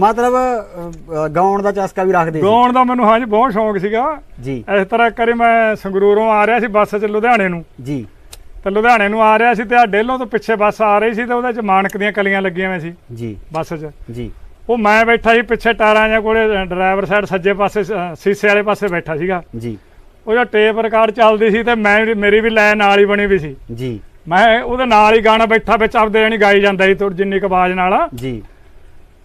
ਮਤਲਬ ਅ, ਗਾਉਣ ਦਾ ਚਸਕਾ ਵੀ ਰੱਖਦੇ ਸੀ? ਗਾਉਣ ਦਾ ਮੈਨੂੰ ਹਾਂਜੀ ਬਹੁਤ ਸ਼ੌਂਕ ਸੀਗਾ। ਜੀ। ਇਸ ਤਰ੍ਹਾਂ ਕਰੇ ਮੈਂ ਸੰਗਰੂਰੋਂ ਆ ਰਿਹਾ ਸੀ ਬੱਸ 'ਚ ਲੁਧਿਆਣੇ ਨੂੰ। ਜੀ। ਤੇ ਲੁਧਿਆਣੇ ਨੂੰ ਆ ਰਿਹਾ ਸੀ ਤੇ ਆ ਡੇਲੋਂ ਤੋਂ ਪਿੱਛੇ ਬੱਸ ਆ ਰਹੀ ਸੀ ਤੇ ਉਹਦੇ 'ਚ ਮਾਨਕ ਦੀਆਂ ਕਲੀਆਂ ਲੱਗੀਆਂ ਹੋਈਆਂ ਸੀ ਜੀ। ਬੱਸ 'ਚ। ਜੀ। ਉਹ ਮੈਂ ਬੈਠਾ ਸੀ ਪਿੱਛੇ ਟਾਰਾਂ ਜਾਂ ਕੋਲੇ ਡਰਾਈਵਰ ਸਾਈਡ ਸੱਜੇ ਪਾਸੇ ਅ, ਸੀਸੇ ਵਾਲੇ ਪਾਸੇ ਬੈਠਾ ਸੀਗਾ। ਜੀ। ਉਹ ਜਿਹੜਾ ਟੇਪ ਰਿਕਾਰਡ ਚੱਲਦੀ ਸੀ ਤੇ ਮੈਂ ਮੇਰੀ ਵੀ ਲਾਈਨ ਨਾਲ ਹੀ ਬਣੀ ਵੀ ਸੀ। ਜੀ। ਮੈਂ ਉਹਦੇ ਨਾਲ ਹੀ ਗਾਣਾ ਬੈਠਾ ਵਿੱਚ ਆਪਦੇ ਜਾਣੀ ਗਾਈ ਜਾਂਦਾ ਸੀ ਥੋੜੀ ਜਿੰਨੀ ਕੁ ਆਵਾਜ਼ ਨਾਲ। ਜੀ।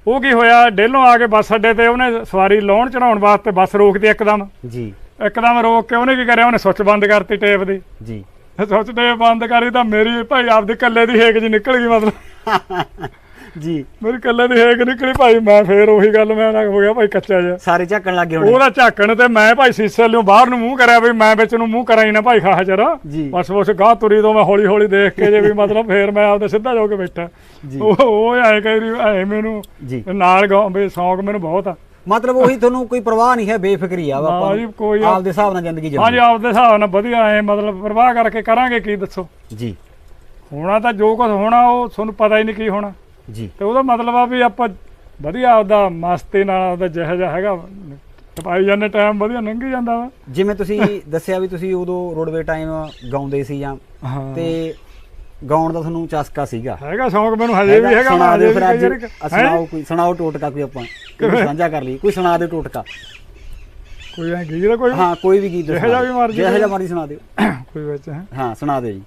ਉਹ ਕੀ ਹੋਇਆ ਡੇਲੋਂ ਆ ਕੇ ਬੱਸ ਅੱਡੇ ਤੇ ਉਹਨੇ ਸਵਾਰੀ ਲਾਉਣ ਚੜਾਉਣ ਵਾਸਤੇ ਬੱਸ ਰੋਕਦੀ ਇੱਕਦਮ। ਜੀ। ਇੱਕਦਮ ਰੋਕ ਕੇ ਉਹਨੇ ਕੀ ਕਰਿਆ ਉਹਨੇ ਸੁੱਚ ਬੰਦ ਕਰਤੀ ਟੇਪ ਦੀ। ਜੀ। ਸੁੱਚ ਟੇਪ ਬੰਦ ਕਰੀ ਤਾਂ ਮੇਰੀ ਭਾਈ ਆਪਦੀ ਕੱਲੇ ਦੀ ਹੇਕ ਜੀ ਨਿਕਲ ਗਈ ਮਤਲਬ। ਜੀ। ਮੇਰੀ ਕੱਲੇ ਦੀ ਹੇਕ ਨਿਕਲੀ ਭਾਈ ਮੈਂ ਫੇਰ ਉਹੀ ਗੱਲ ਮੈਂ ਨਾ ਹੋ ਗਿਆ ਭਾਈ ਕੱਚਾ ਜਿਹਾ। ਸਾਰੇ ਝੱਕਣ ਲੱਗੇ ਹੋਣੇ। ਉਹਦਾ ਝਾਕਣ ਤੇ ਮੈਂ ਭਾਈ ਸੀਸੇ ਲਿਓ ਬਾਹਰ ਨੂੰ ਮੂੰਹ ਕਰਿਆ ਵੀ ਮੈਂ ਵਿੱਚ ਨੂੰ ਮੂੰਹ ਕਰਾਂ ਹੀ ਨਾ ਭਾਈ ਖਾਹ ਜਰਾ। ਜੀ। ਬਸ ਬਸ ਗਾਹ ਤੁਰੀ ਤੋਂ ਮੈਂ ਹੌਲੀ ਹੌਲੀ ਦੇਖ ਕੇ ਜੇ ਵੀ ਮਤਲਬ ਫੇਰ ਮੈਂ ਆਪਦਾ ਸਿੱਧਾ ਜਾ ਕੇ ਬੈਠਾ। ਜੀ। ਉਹ ਉਹ ਐ ਕਰੀ ਐ ਮੈਨੂੰ ਜੀ। ਨਾਲ ਗਾਉਂ ਵੀ ਸ਼ੌਂਕ ਮੈਨੂੰ ਬਹੁਤ ਆ। ਮਤਲਬ ਉਹੀ ਤੁਹਾਨੂੰ ਕੋਈ ਪਰਵਾਹ ਨਹੀਂ ਹੈ ਬੇਫਿਕਰੀ ਆ ਆਪਾਂ ਜੀ। ਕੋਈ- ਆਪਦੇ ਹਿਸਾਬ ਨਾਲ ਜ਼ਿੰਦਗੀ ਹਾਂਜੀ ਜਿਉਣੀ ਆਪਦੇ ਹਿਸਾਬ ਨਾਲ ਵਧੀਆ ਐ ਮਤਲਬ ਪਰਵਾਹ ਕਰਕੇ ਕਰਾਂਗੇ ਕੀ ਦੱਸੋ। ਜੀ। ਹੋਣਾ ਤਾਂ ਜੋ ਕੁਝ ਹੋਣਾ ਉਹ ਤੁਹਾਨੂੰ ਪਤਾ ਹੀ ਨਹੀਂ ਕੀ ਹੋਣਾ। ਜੀ। ਤੇ ਉਹਦਾ ਮਤਲਬ ਆ ਵੀ ਆਪਾਂ ਵਧੀਆ ਆਪਦਾ ਮਸਤੀ ਨਾਲ ਆਪਦਾ ਜਿਹੋ ਜਿਹਾ ਹੈਗਾ ਟਪਾਈ ਜਾਂਦੇ ਟਾਈਮ ਵਧੀਆ ਲੰਘੀ ਜਾਂਦਾ ਵਾ। ਜਿਵੇਂ ਤੁਸੀਂ ਦੱਸਿਆ ਵੀ ਤੁਸੀਂ ਉਦੋਂ ਰੋਡਵੇ ਟਾਈਮ ਗਾਉਂਦੇ ਸੀ ਜਾਂ ਤੇ ਗਾਉਣ ਦਾ ਤੁਹਾਨੂੰ ਚਸਕਾ ਸੀਗਾ। ਹੈਗਾ ਸ਼ੌਂਕ ਮੈਨੂੰ ਹਜੇ ਵੀ ਹੈਗਾ ਸੁਣਾ ਦਿਓ ਫਿਰ ਅੱਜ ਸੁਣਾਓ ਕੋਈ ਸੁਣਾਓ ਟੋਟਕਾ ਕੋਈ ਆਪਾਂ ਕੋਈ ਸਾਂਝਾ ਕਰ ਲਈ ਕੋਈ ਸੁਣਾ ਦਿਓ ਟੋਟਕਾ। ਕੋਈ ਐ ਗੀਤ ਕੋਈ? ਹਾਂ ਕੋਈ ਵੀ ਗੀਤ ਸੁਣਾ ਦਿਓ। ਵੀ ਮਰਜ਼ੀ ਸੁਣਾ ਦਿਓ। ਕੋਈ ਵਿੱਚ ਹੈ? ਹਾਂ ਸੁਣਾ ਦਿਓ ਜੀ।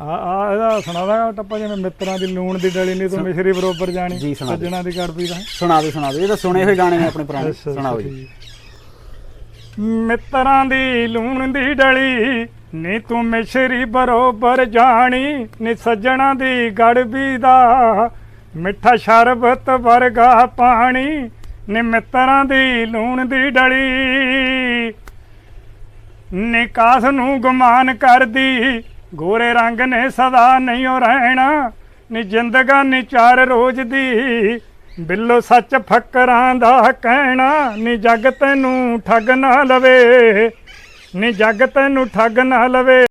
ਆ ਆ ਇਹਦਾ ਸੁਣਾਦਾ ਟੱਪਾ ਜਿਵੇਂ ਮਿੱਤਰਾਂ ਦੀ ਲੂਣ ਦੀ ਡਲੀ ਨਹੀਂ ਤੂੰ ਮਿਸ਼ਰੀ ਬਰੋਬਰ ਜਾਣੀ ਜੀ, ਸੁਣਾ ਦਿਓ। ਸੱਜਣਾ ਦੀ ਗੜਬੀ ਦਾ ਸੁਣਾ ਦਿਓ ਸੁਣਾ ਦਿਓ ਇਹ ਤਾਂ ਸੁਣੇ ਹੋਏ ਗਾਣੇ ਨੇ ਆਪਣੇ ਪੁਰਾਣੇ। ਅੱਛਾ, ਸੁਣਾਓ ਜੀ। ਠੀਕ। ਮਿੱਤਰਾਂ ਦੀ ਲੂਣ ਦੀ ਡਲੀ ਨੀ ਤੂੰ ਮਿਸ਼ਰੀ ਬਰੋਬਰ ਜਾਣੀ ਨੀ ਸੱਜਣਾ ਦੀ ਗੜਬੀ ਦਾ ਮਿੱਠਾ ਸ਼ਰਬਤ ਵਰਗਾ ਪਾਣੀ ਨੀ ਮਿੱਤਰਾਂ ਦੀ ਲੂਣ ਦੀ ਡਲੀ ਨਿਕਾਸ ਨੂੰ ਗੁਮਾਨ ਕਰਦੀ ਗੋਰੇ ਰੰਗ ਨੇ ਸਦਾ ਨਹੀਂ ਉਹ ਰਹਿਣਾ, ਨੀ ਜ਼ਿੰਦਗਾਨੀ ਚਾਰ ਰੋਜ਼ ਦੀ। ਬਿੱਲੋ ਸੱਚ ਫੱਕਰਾਂ ਦਾ ਕਹਿਣਾ, ਨੀ ਜੱਗ ਤੈਨੂੰ ਠੱਗ ਨਾ ਲਵੇ, ਨੀ ਜੱਗ ਤੈਨੂੰ ਠੱਗ ਨਾ ਲਵੇ।